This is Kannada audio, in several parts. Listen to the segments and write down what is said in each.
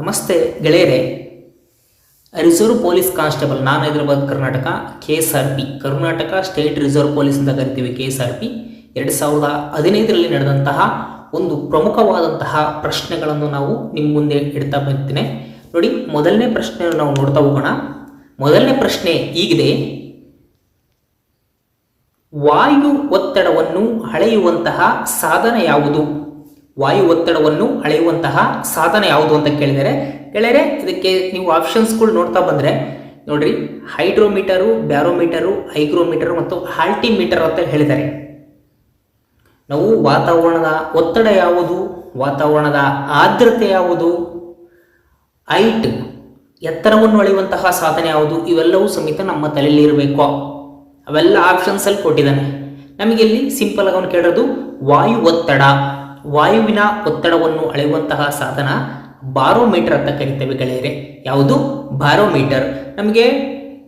ನಮಸ್ತೆ ಗೆಳೆಯರೆ. ರಿಸರ್ವ್ ಪೊಲೀಸ್ ಕಾನ್ಸ್ಟೇಬಲ್ ನಾನು Hyderabad, Karnataka K S R P Karnataka state reserve police ಅಂತ ಕರಿತೀವಿ ಕೆ ಎಸ್ ಆರ್ ಪಿ ಎರಡು ಸಾವಿರದ ಹದಿನೈದರಲ್ಲಿ ನಡೆದಂತಹ ಒಂದು ಪ್ರಮುಖವಾದಂತಹ ಪ್ರಶ್ನೆಗಳನ್ನು ನಾವು ನಿಮ್ಮ ಮುಂದೆ ಇಡ್ತಾ ಬರ್ತೀನಿ ನೋಡಿ, ಮೊದಲನೇ ಪ್ರಶ್ನೆಯನ್ನು ನಾವು ನೋಡ್ತಾ ಹೋಗೋಣ. ಮೊದಲನೇ ಪ್ರಶ್ನೆ ಈಗಿದೆ ವಾಯು ಒತ್ತಡವನ್ನು ಅಳೆಯುವಂತಹ ಸಾಧನ ಯಾವುದು? ವಾಯು ಒತ್ತಡವನ್ನು ಅಳೆಯುವಂತಹ ಸಾಧನ ಯಾವುದು ಅಂತ ಕೇಳಿದರೆ ಗೆಳೆಯರೆ ಇದಕ್ಕೆ ನೀವು ಆಪ್ಷನ್ಸ್ಗಳು ನೋಡ್ತಾ ಬಂದರೆ, ನೋಡ್ರಿ, ಹೈಡ್ರೋಮೀಟರು, ಬ್ಯಾರೋಮೀಟರು ಹೈಗ್ರೋಮೀಟರು ಮತ್ತು ಹಾಲ್ಟಿಮೀಟರ್ ಅಂತ ಹೇಳಿದ್ದಾರೆ. ನಾವು ವಾತಾವರಣದ ಒತ್ತಡ ಯಾವುದು, ವಾತಾವರಣದ ಆರ್ದ್ರತೆ ಯಾವುದು ಐಟ್ ಎತ್ತರವನ್ನು ಅಳೆಯುವಂತಹ ಸಾಧನೆ ಯಾವುದು, ಇವೆಲ್ಲವೂ ಸಮೇತ ನಮ್ಮ ತಲೆಯಲ್ಲಿ ಇರಬೇಕು. ಅವೆಲ್ಲ ಆಪ್ಷನ್ಸಲ್ಲಿ ಕೊಟ್ಟಿದ್ದಾನೆ. ನಮಗೆ ಇಲ್ಲಿ ಸಿಂಪಲ್ ಆಗಿ ಅವನು ಕೇಳೋದು ವಾಯು ಒತ್ತಡ. ವಾಯುವಿನ ಒತ್ತಡವನ್ನು ಅಳೆಯುವಂತಹ ಸಾಧನ ಬಾರೋಮೀಟರ್ ಅಂತ ಕರಿತೇವೆ ಗೆಳೆಯರೆ. ಯಾವುದು? ಬಾರೋಮೀಟರ್. ನಮಗೆ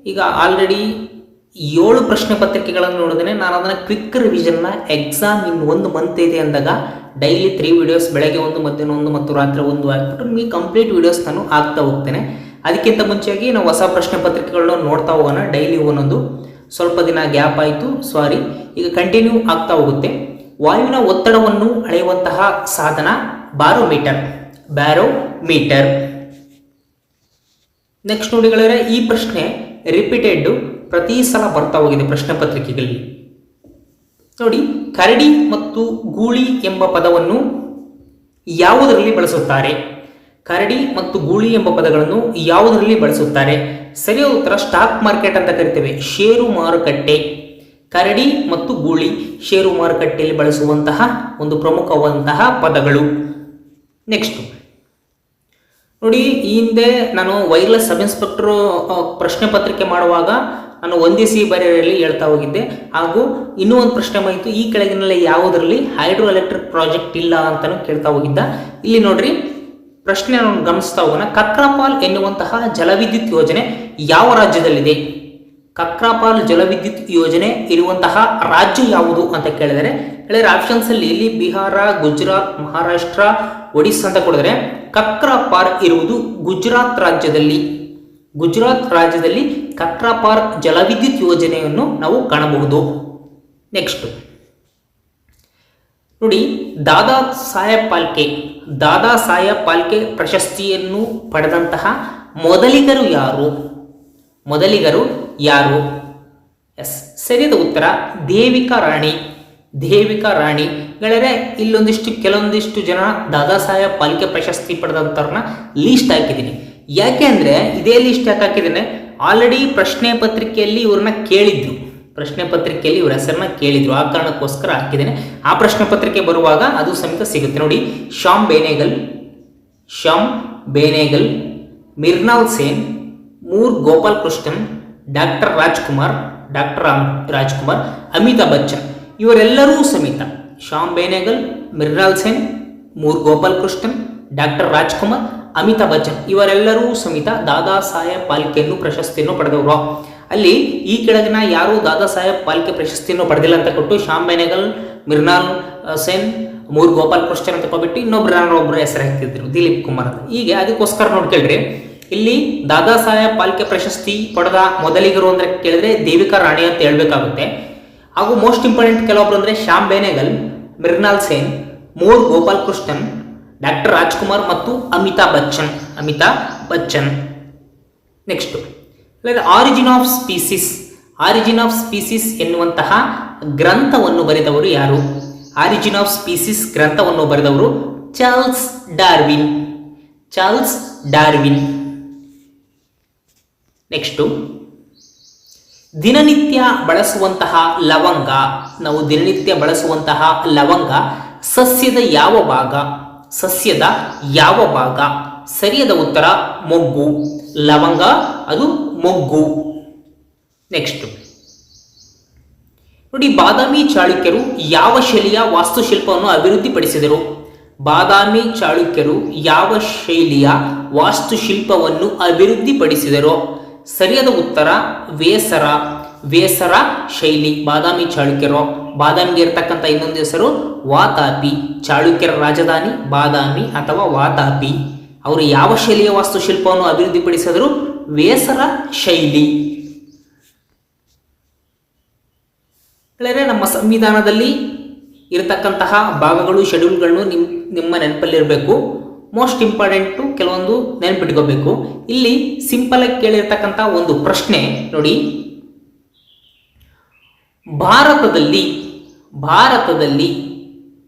ಈಗ ಆಲ್ರೆಡಿ ಏಳು ಪ್ರಶ್ನೆ ಪತ್ರಿಕೆಗಳನ್ನು ನೋಡಿದ್ರೆ ನಾನು ಅದನ್ನು ಕ್ವಿಕ್ ರಿವಿಷನ್ನ ಎಕ್ಸಾಮ್ ಇನ್ನು ಒಂದು ಮಂತ್ ಇದೆ ಅಂದಾಗ ಡೈಲಿ ತ್ರೀ ವಿಡಿಯೋಸ್ ಬೆಳಗ್ಗೆ ಒಂದು, ಮಧ್ಯಾಹ್ನ ಒಂದು ಮತ್ತು ರಾತ್ರಿ ಒಂದು ಹಾಕ್ಬಿಟ್ಟು ನಿಮಗೆ ಕಂಪ್ಲೀಟ್ ವಿಡಿಯೋಸ್ ನಾನು ಹಾಕ್ತಾ ಹೋಗ್ತೇನೆ. ಅದಕ್ಕಿಂತ ಮುಂಚೆಯಾಗಿ ನಾವು ಹೊಸ ಪ್ರಶ್ನೆ ಪತ್ರಿಕೆಗಳನ್ನ ನೋಡ್ತಾ ಹೋಗೋಣ. ಡೈಲಿ ಒಂದೊಂದು. ಸ್ವಲ್ಪ ದಿನ ಗ್ಯಾಪ್ ಆಯಿತು. ಸಾರಿ ಈಗ ಕಂಟಿನ್ಯೂ ಆಗ್ತಾ ಹೋಗುತ್ತೆ. ವಾಯುವಿನ ಒತ್ತಡವನ್ನು ಅಳೆಯುವಂತಹ ಸಾಧನ ಬಾರೋಮೀಟರ್. ಬ್ಯಾರೋಮೀಟರ್ ನೆಕ್ಸ್ಟ್ ನೋಡಿ ಗೆಳೆಯರೆ, ಈ ಪ್ರಶ್ನೆ ರಿಪೀಟೆಡ್ ಪ್ರತಿ ಸಲ ಬರ್ತಾ ಹೋಗಿದೆ ಪ್ರಶ್ನೆ ಪತ್ರಿಕೆಗಳಲ್ಲಿ. ನೋಡಿ, ಕರಡಿ ಮತ್ತು ಗೂಳಿ ಎಂಬ ಪದವನ್ನು ಯಾವುದರಲ್ಲಿ ಬಳಸುತ್ತಾರೆ? ಕರಡಿ ಮತ್ತು ಗೂಳಿ ಎಂಬ ಪದಗಳನ್ನು ಯಾವುದರಲ್ಲಿ ಬಳಸುತ್ತಾರೆ? ಸರಿಯಾದ ಉತ್ತರ ಸ್ಟಾಕ್ ಮಾರ್ಕೆಟ್ ಅಂತ ಕರಿತೇವೆ. ಷೇರು ಮಾರುಕಟ್ಟೆ. ಕರಡಿ ಮತ್ತು ಗೂಳಿ ಷೇರು ಮಾರುಕಟ್ಟೆಯಲ್ಲಿ ಬಳಸುವಂತಹ ಒಂದು ಪ್ರಮುಖವಾದಂತಹ ಪದಗಳು. ನೆಕ್ಸ್ಟ್ ನೋಡಿ, ಈ ಹಿಂದೆ ನಾನು ವೈರ್ಲೆಸ್ ಸಬ್ ಇನ್ಸ್ಪೆಕ್ಟರ್ ಪ್ರಶ್ನೆ ಪತ್ರಿಕೆ ಮಾಡುವಾಗ ನಾನು ಒಂದಿಸಿ ಬರೆಯಲ್ಲಿ ಹೇಳ್ತಾ ಹೋಗಿದ್ದೆ. ಹಾಗೂ ಇನ್ನೂ ಒಂದು ಪ್ರಶ್ನೆ ಬಂತು ಈ ಕೆಳಗಿನಲ್ಲಿ ಯಾವುದರಲ್ಲಿ ಹೈಡ್ರೋ ಎಲೆಕ್ಟ್ರಿಕ್ ಪ್ರಾಜೆಕ್ಟ್ ಇಲ್ಲ ಅಂತಾನು ಕೇಳ್ತಾ ಹೋಗಿದ್ದ. ಇಲ್ಲಿ ನೋಡ್ರಿ ಪ್ರಶ್ನೆ ಗಮನಿಸ್ತಾ ಹೋಗೋಣ. ಕಕ್ರಪಾಲ್ ಎನ್ನುವಂತಹ ಜಲವಿದ್ಯುತ್ ಯೋಜನೆ ಯಾವ ರಾಜ್ಯದಲ್ಲಿದೆ? ಕಕ್ರಾಪಾಲ್ ಜಲವಿದ್ಯುತ್ ಯೋಜನೆ ಇರುವಂತಹ ರಾಜ್ಯ ಯಾವುದು ಅಂತ ಕೇಳಿದರೆ ಹೇಳಿದ್ರೆ ಆಪ್ಷನ್ಸ್ ಅಲ್ಲಿ ಇಲ್ಲಿ ಬಿಹಾರ, ಗುಜರಾತ್, ಮಹಾರಾಷ್ಟ್ರ, ಒಡಿಸ್ಸಾ ಅಂತ ಕೊಡಿದ್ರೆ ಕಕ್ರಾಪಾರ್ ಇರುವುದು ಗುಜರಾತ್ ರಾಜ್ಯದಲ್ಲಿ. ಗುಜರಾತ್ ರಾಜ್ಯದಲ್ಲಿ ಕಕ್ರಾಪಾರ್ ಜಲವಿದ್ಯುತ್ ಯೋಜನೆಯನ್ನು ನಾವು ಕಾಣಬಹುದು. ನೆಕ್ಸ್ಟ್ ನೋಡಿ, ದಾದಾ ಸಾಹೇಬ್ ಪಾಲ್ಕೆ. ದಾದಾ ಸಾಹೇಬ್ ಪಾಲ್ಕೆ ಪ್ರಶಸ್ತಿಯನ್ನು ಪಡೆದಂತಹ ಮೊದಲಿಗರು ಯಾರು? ಮೊದಲಿಗರು ಯಾರು? ಎಸ್, ಸರಿಯಾದ ಉತ್ತರ, ದೇವಿಕಾ ರಾಣಿ. ದೇವಿಕಾ ರಾಣಿ. ಗೆಳೆಯರೆ, ಇಲ್ಲೊಂದಿಷ್ಟು ಕೆಲವೊಂದಿಷ್ಟು ಜನ ದಾದಾ ಸಾಹೇಬ್ ಪಾಲಿಕೆ ಪ್ರಶಸ್ತಿ ಪಡೆದಂಥವ್ರನ್ನ ಲೀಸ್ಟ್ ಹಾಕಿದ್ದೀನಿ. ಯಾಕೆ ಅಂದರೆ ಇದೇ ಲೀಸ್ಟ್ ಯಾಕೆ ಹಾಕಿದ್ದೇನೆ? ಆಲ್ರೆಡಿ ಪ್ರಶ್ನೆ ಪತ್ರಿಕೆಯಲ್ಲಿ ಇವ್ರನ್ನ ಕೇಳಿದ್ರು. ಪ್ರಶ್ನೆ ಪತ್ರಿಕೆಯಲ್ಲಿ ಇವರ ಹೆಸರನ್ನ ಕೇಳಿದ್ರು. ಆ ಕಾರಣಕ್ಕೋಸ್ಕರ ಹಾಕಿದ್ದೇನೆ. ಆ ಪ್ರಶ್ನೆ ಪತ್ರಿಕೆ ಬರುವಾಗ ಅದು ಸಮೇತ ಸಿಗುತ್ತೆ. ನೋಡಿ, ಶ್ಯಾಮ್ ಬೇನೇಗಲ್ ಶ್ಯಾಮ್ ಬೇನೇಗಲ್ ಮಿರ್ನಾಲ್ ಸೇನ್, ಮೂರ್ ಗೋಪಾಲ್ ಕೃಷ್ಣನ್ ಡಾಕ್ಟರ್ ರಾಜ್ಕುಮಾರ್ ಡಾಕ್ಟರ್ ರಾಜ್ಕುಮಾರ್ ಅಮಿತಾಬ್ ಬಚ್ಚನ್, ಇವರೆಲ್ಲರೂ ಸಮೇತ ಶ್ಯಾಮ್ ಬೇನೇಗಲ್ ಮಿರ್ನಾಲ್ ಸೇನ್ ಮೂರ್ ಗೋಪಾಲ್ ಕೃಷ್ಣನ್, ಡಾಕ್ಟರ್ ರಾಜ್ಕುಮಾರ್ ಅಮಿತಾಬ್ ಬಚ್ಚನ್ ಇವರೆಲ್ಲರೂ ಸಮೇತ ದಾದಾ ಸಾಹೇಬ್ ಪಾಲ್ಕೆಯನ್ನು ಪ್ರಶಸ್ತಿಯನ್ನು ಪಡೆದವರು. ಅಲ್ಲಿ ಈ ಕೆಳಗಿನ ಯಾರು ದಾದಾ ಸಾಹೇಬ್ ಪಾಲ್ಕೆ ಪ್ರಶಸ್ತಿಯನ್ನು ಪಡೆದಿಲ್ಲ ಅಂತ ಕೊಟ್ಟು ಶ್ಯಾಮ್ ಬೇನೇಗಲ್, ಮಿರ್ನಾಲ್ ಸೇನ್ ಮೂರ್ ಗೋಪಾಲ್ ಕೃಷ್ಣನ್ ಅಂತ ಕೊಬಿಟ್ಟು ಇನ್ನೊಬ್ರು ನಾನು ಒಬ್ಬರು ಹೆಸರು ಹಾಕ್ತಿದ್ರು, ದಿಲೀಪ್ ಕುಮಾರ್ ಅಂತ. ಹೀಗೆ ಅದಕ್ಕೋಸ್ಕರ ನೋಡ್ಕೊಳ್ರಿ. ಇಲ್ಲಿ ದಾದಾ ಸಾಹೇಬ್ ಪಾಲ್ಕೆ ಪ್ರಶಸ್ತಿ ಪಡೆದ ಮೊದಲಿಗರು ಅಂದ್ರೆ ಕೇಳಿದ್ರೆ ದೇವಿಕಾ ರಾಣಿ ಅಂತ ಹೇಳ್ಬೇಕಾಗುತ್ತೆ. ಹಾಗೂ ಮೋಸ್ಟ್ ಇಂಪಾರ್ಟೆಂಟ್ ಕೆಲವೊಬ್ರು ಅಂದ್ರೆ ಶ್ಯಾಮ್ ಬೇನೆಗಲ್ ಮೃಗ್ನಾಲ್ ಸೇನ್ ಮೂರ್ ಗೋಪಾಲ್ ಕೃಷ್ಣನ್ ಡಾಕ್ಟರ್ ರಾಜ್ಕುಮಾರ್ ಮತ್ತು Amitabh Bachchan Amitabh Bachchan. Next Origin of Species Origin of Species ಎನ್ನುವಂತಹ ಗ್ರಂಥವನ್ನು ಬರೆದವರು ಯಾರು? ಆರಿಜಿನ್ ಆಫ್ ಸ್ಪೀಸಿಸ್ ಗ್ರಂಥವನ್ನು ಬರೆದವರು Charles Darwin. Charles Darwin. Next ದಿನನಿತ್ಯ ಬಳಸುವಂತಹ ಲವಂಗ, ನಾವು ದಿನನಿತ್ಯ ಬಳಸುವಂತಹ ಲವಂಗ, ಸಸ್ಯದ ಯಾವ ಭಾಗ? ಸಸ್ಯದ ಯಾವ ಭಾಗ? ಸರಿಯಾದ ಉತ್ತರ, ಮೊಗ್ಗು. ಲವಂಗ, ಅದು ಮೊಗ್ಗು. ನೆಕ್ಸ್ಟ್ ನೋಡಿ, ಬಾದಾಮಿ ಚಾಳುಕ್ಯರು ಯಾವ ಶೈಲಿಯ ವಾಸ್ತುಶಿಲ್ಪವನ್ನು ಅಭಿವೃದ್ಧಿಪಡಿಸಿದರು? ಬಾದಾಮಿ ಚಾಳುಕ್ಯರು ಯಾವ ಶೈಲಿಯ ವಾಸ್ತುಶಿಲ್ಪವನ್ನು ಅಭಿವೃದ್ಧಿಪಡಿಸಿದರು? ಸರಿಯಾದ ಉತ್ತರ ವೇಸರ. ವೇಸರ ಶೈಲಿ, ಬಾದಾಮಿ ಚಾಳುಕ್ಯರು. ಬಾದಾಮಿಗೆ ಇರತಕ್ಕಂಥ ಇನ್ನೊಂದು ಹೆಸರು ವಾತಾಪಿ. ಚಾಳುಕ್ಯರ ರಾಜಧಾನಿ ಬಾದಾಮಿ ಅಥವಾ ವಾತಾಪಿ. ಅವರು ಯಾವ ಶೈಲಿಯ ವಾಸ್ತುಶಿಲ್ಪವನ್ನು ಅಭಿವೃದ್ಧಿಪಡಿಸಿದರು? ವೇಸರ ಶೈಲಿ. ನಮ್ಮ ಸಂವಿಧಾನದಲ್ಲಿ ಇರತಕ್ಕಂತಹ ಭಾಗಗಳು, ಶೆಡ್ಯೂಲ್ಗಳನ್ನು ನಿಮ್, ನಿಮ್ಮ ನೆನಪಲ್ಲಿರಬೇಕು. ಮೋಸ್ಟ್ ಇಂಪಾರ್ಟೆಂಟು ಕೆಲವೊಂದು ನೆನಪಿಟ್ಕೋಬೇಕು. ಇಲ್ಲಿ ಸಿಂಪಲ್ ಆಗಿ ಕೇಳಿರ್ತಕ್ಕಂಥ ಒಂದು ಪ್ರಶ್ನೆ ನೋಡಿ. ಭಾರತದಲ್ಲಿ ಭಾರತದಲ್ಲಿ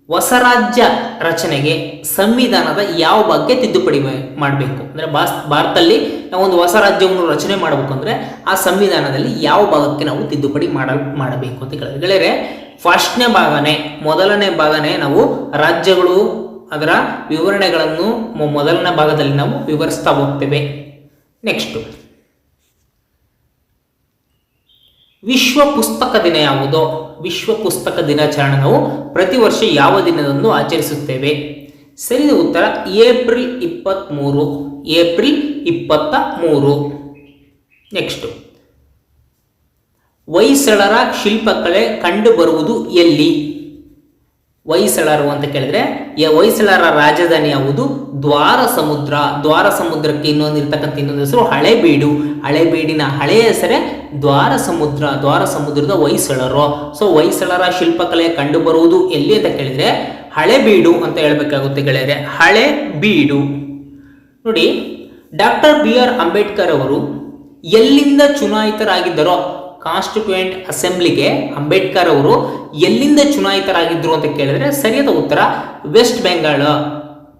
ಹೊಸ ರಾಜ್ಯ ರಚನೆಗೆ ಸಂವಿಧಾನದ ಯಾವ ಬಗ್ಗೆ ತಿದ್ದುಪಡಿ ಮಾಡಬೇಕು. ಅಂದರೆ ಬಾಸ್ ಭಾರತದಲ್ಲಿ ನಾವು ಒಂದು ಹೊಸ ರಾಜ್ಯವನ್ನು ರಚನೆ ಮಾಡಬೇಕು ಅಂದರೆ ಆ ಸಂವಿಧಾನದಲ್ಲಿ ಯಾವ ಭಾಗಕ್ಕೆ ನಾವು ತಿದ್ದುಪಡಿ ಮಾಡ ಮಾಡಬೇಕು ಅಂತ ಕೇಳಿದ್ರೆ. ಫಸ್ಟ್ನೇ ಭಾಗನೇ, ಮೊದಲನೇ ಭಾಗನೇ ನಾವು ರಾಜ್ಯಗಳು ಅದರ ವಿವರಣೆಗಳನ್ನು ಮೊದಲನೇ ಭಾಗದಲ್ಲಿ ನಾವು ವಿವರಿಸ್ತಾ ಹೋಗ್ತೇವೆ. ನೆಕ್ಸ್ಟ್ ವಿಶ್ವ ಪುಸ್ತಕ ದಿನ ಯಾವುದೋ? ವಿಶ್ವ ಪುಸ್ತಕ ದಿನಾಚರಣೆ ನಾವು ಪ್ರತಿ ವರ್ಷ ಯಾವ ದಿನದಂದು ಆಚರಿಸುತ್ತೇವೆ? ಸರಿದ ಉತ್ತರ, ಏಪ್ರಿಲ್ ಇಪ್ಪತ್ತ್ಮೂರು ಏಪ್ರಿಲ್ ಇಪ್ಪತ್ತ ಮೂರು ನೆಕ್ಸ್ಟ್ ಹೊಯ್ಸಳರ ಶಿಲ್ಪಕಲೆ ಕಂಡುಬರುವುದು ಎಲ್ಲಿ? ಹೊಯ್ಸಳರು ಅಂತ ಕೇಳಿದ್ರೆ ಹೊಯ್ಸಳರ ರಾಜಧಾನಿ ಯಾವುದು? ದ್ವಾರ ಸಮುದ್ರ ದ್ವಾರ ಸಮುದ್ರಕ್ಕೆ ಇನ್ನೊಂದು ಇರ್ತಕ್ಕಂಥ ಇನ್ನೊಂದು ಹೆಸರು ಹಳೆಬೀಡು. ಹಳೆಬೀಡಿನ ಹಳೆಯ ಹೆಸರೇ ದ್ವಾರ ಸಮುದ್ರ ದ್ವಾರ ಸಮುದ್ರದ ಹೊಯ್ಸಳರು ಸೊ ಹೊಯ್ಸಳರ ಶಿಲ್ಪಕಲೆ ಕಂಡುಬರುವುದು ಎಲ್ಲಿ ಅಂತ ಕೇಳಿದ್ರೆ, ಹಳೆಬೀಡು ಅಂತ ಹೇಳ್ಬೇಕಾಗುತ್ತೆ ಗೆಳೆಯರೆ. ಹಳೆ ಬೀಡು ನೋಡಿ, ಡಾಕ್ಟರ್ ಬಿ ಆರ್ ಅಂಬೇಡ್ಕರ್ ಅವರು ಎಲ್ಲಿಂದ ಚುನಾಯಿತರಾಗಿದ್ದರೋ ಕಾನ್ಸ್ಟಿಟ್ಯೂಯೆಂಟ್ ಅಸೆಂಬ್ಲಿಗೆ ಅಂಬೇಡ್ಕರ್ ಅವರು ಎಲ್ಲಿಂದ ಚುನಾಯಿತರಾಗಿದ್ದರು ಅಂತ ಕೇಳಿದ್ರೆ ಸರಿಯಾದ ಉತ್ತರ ವೆಸ್ಟ್ ಬೆಂಗಾಳ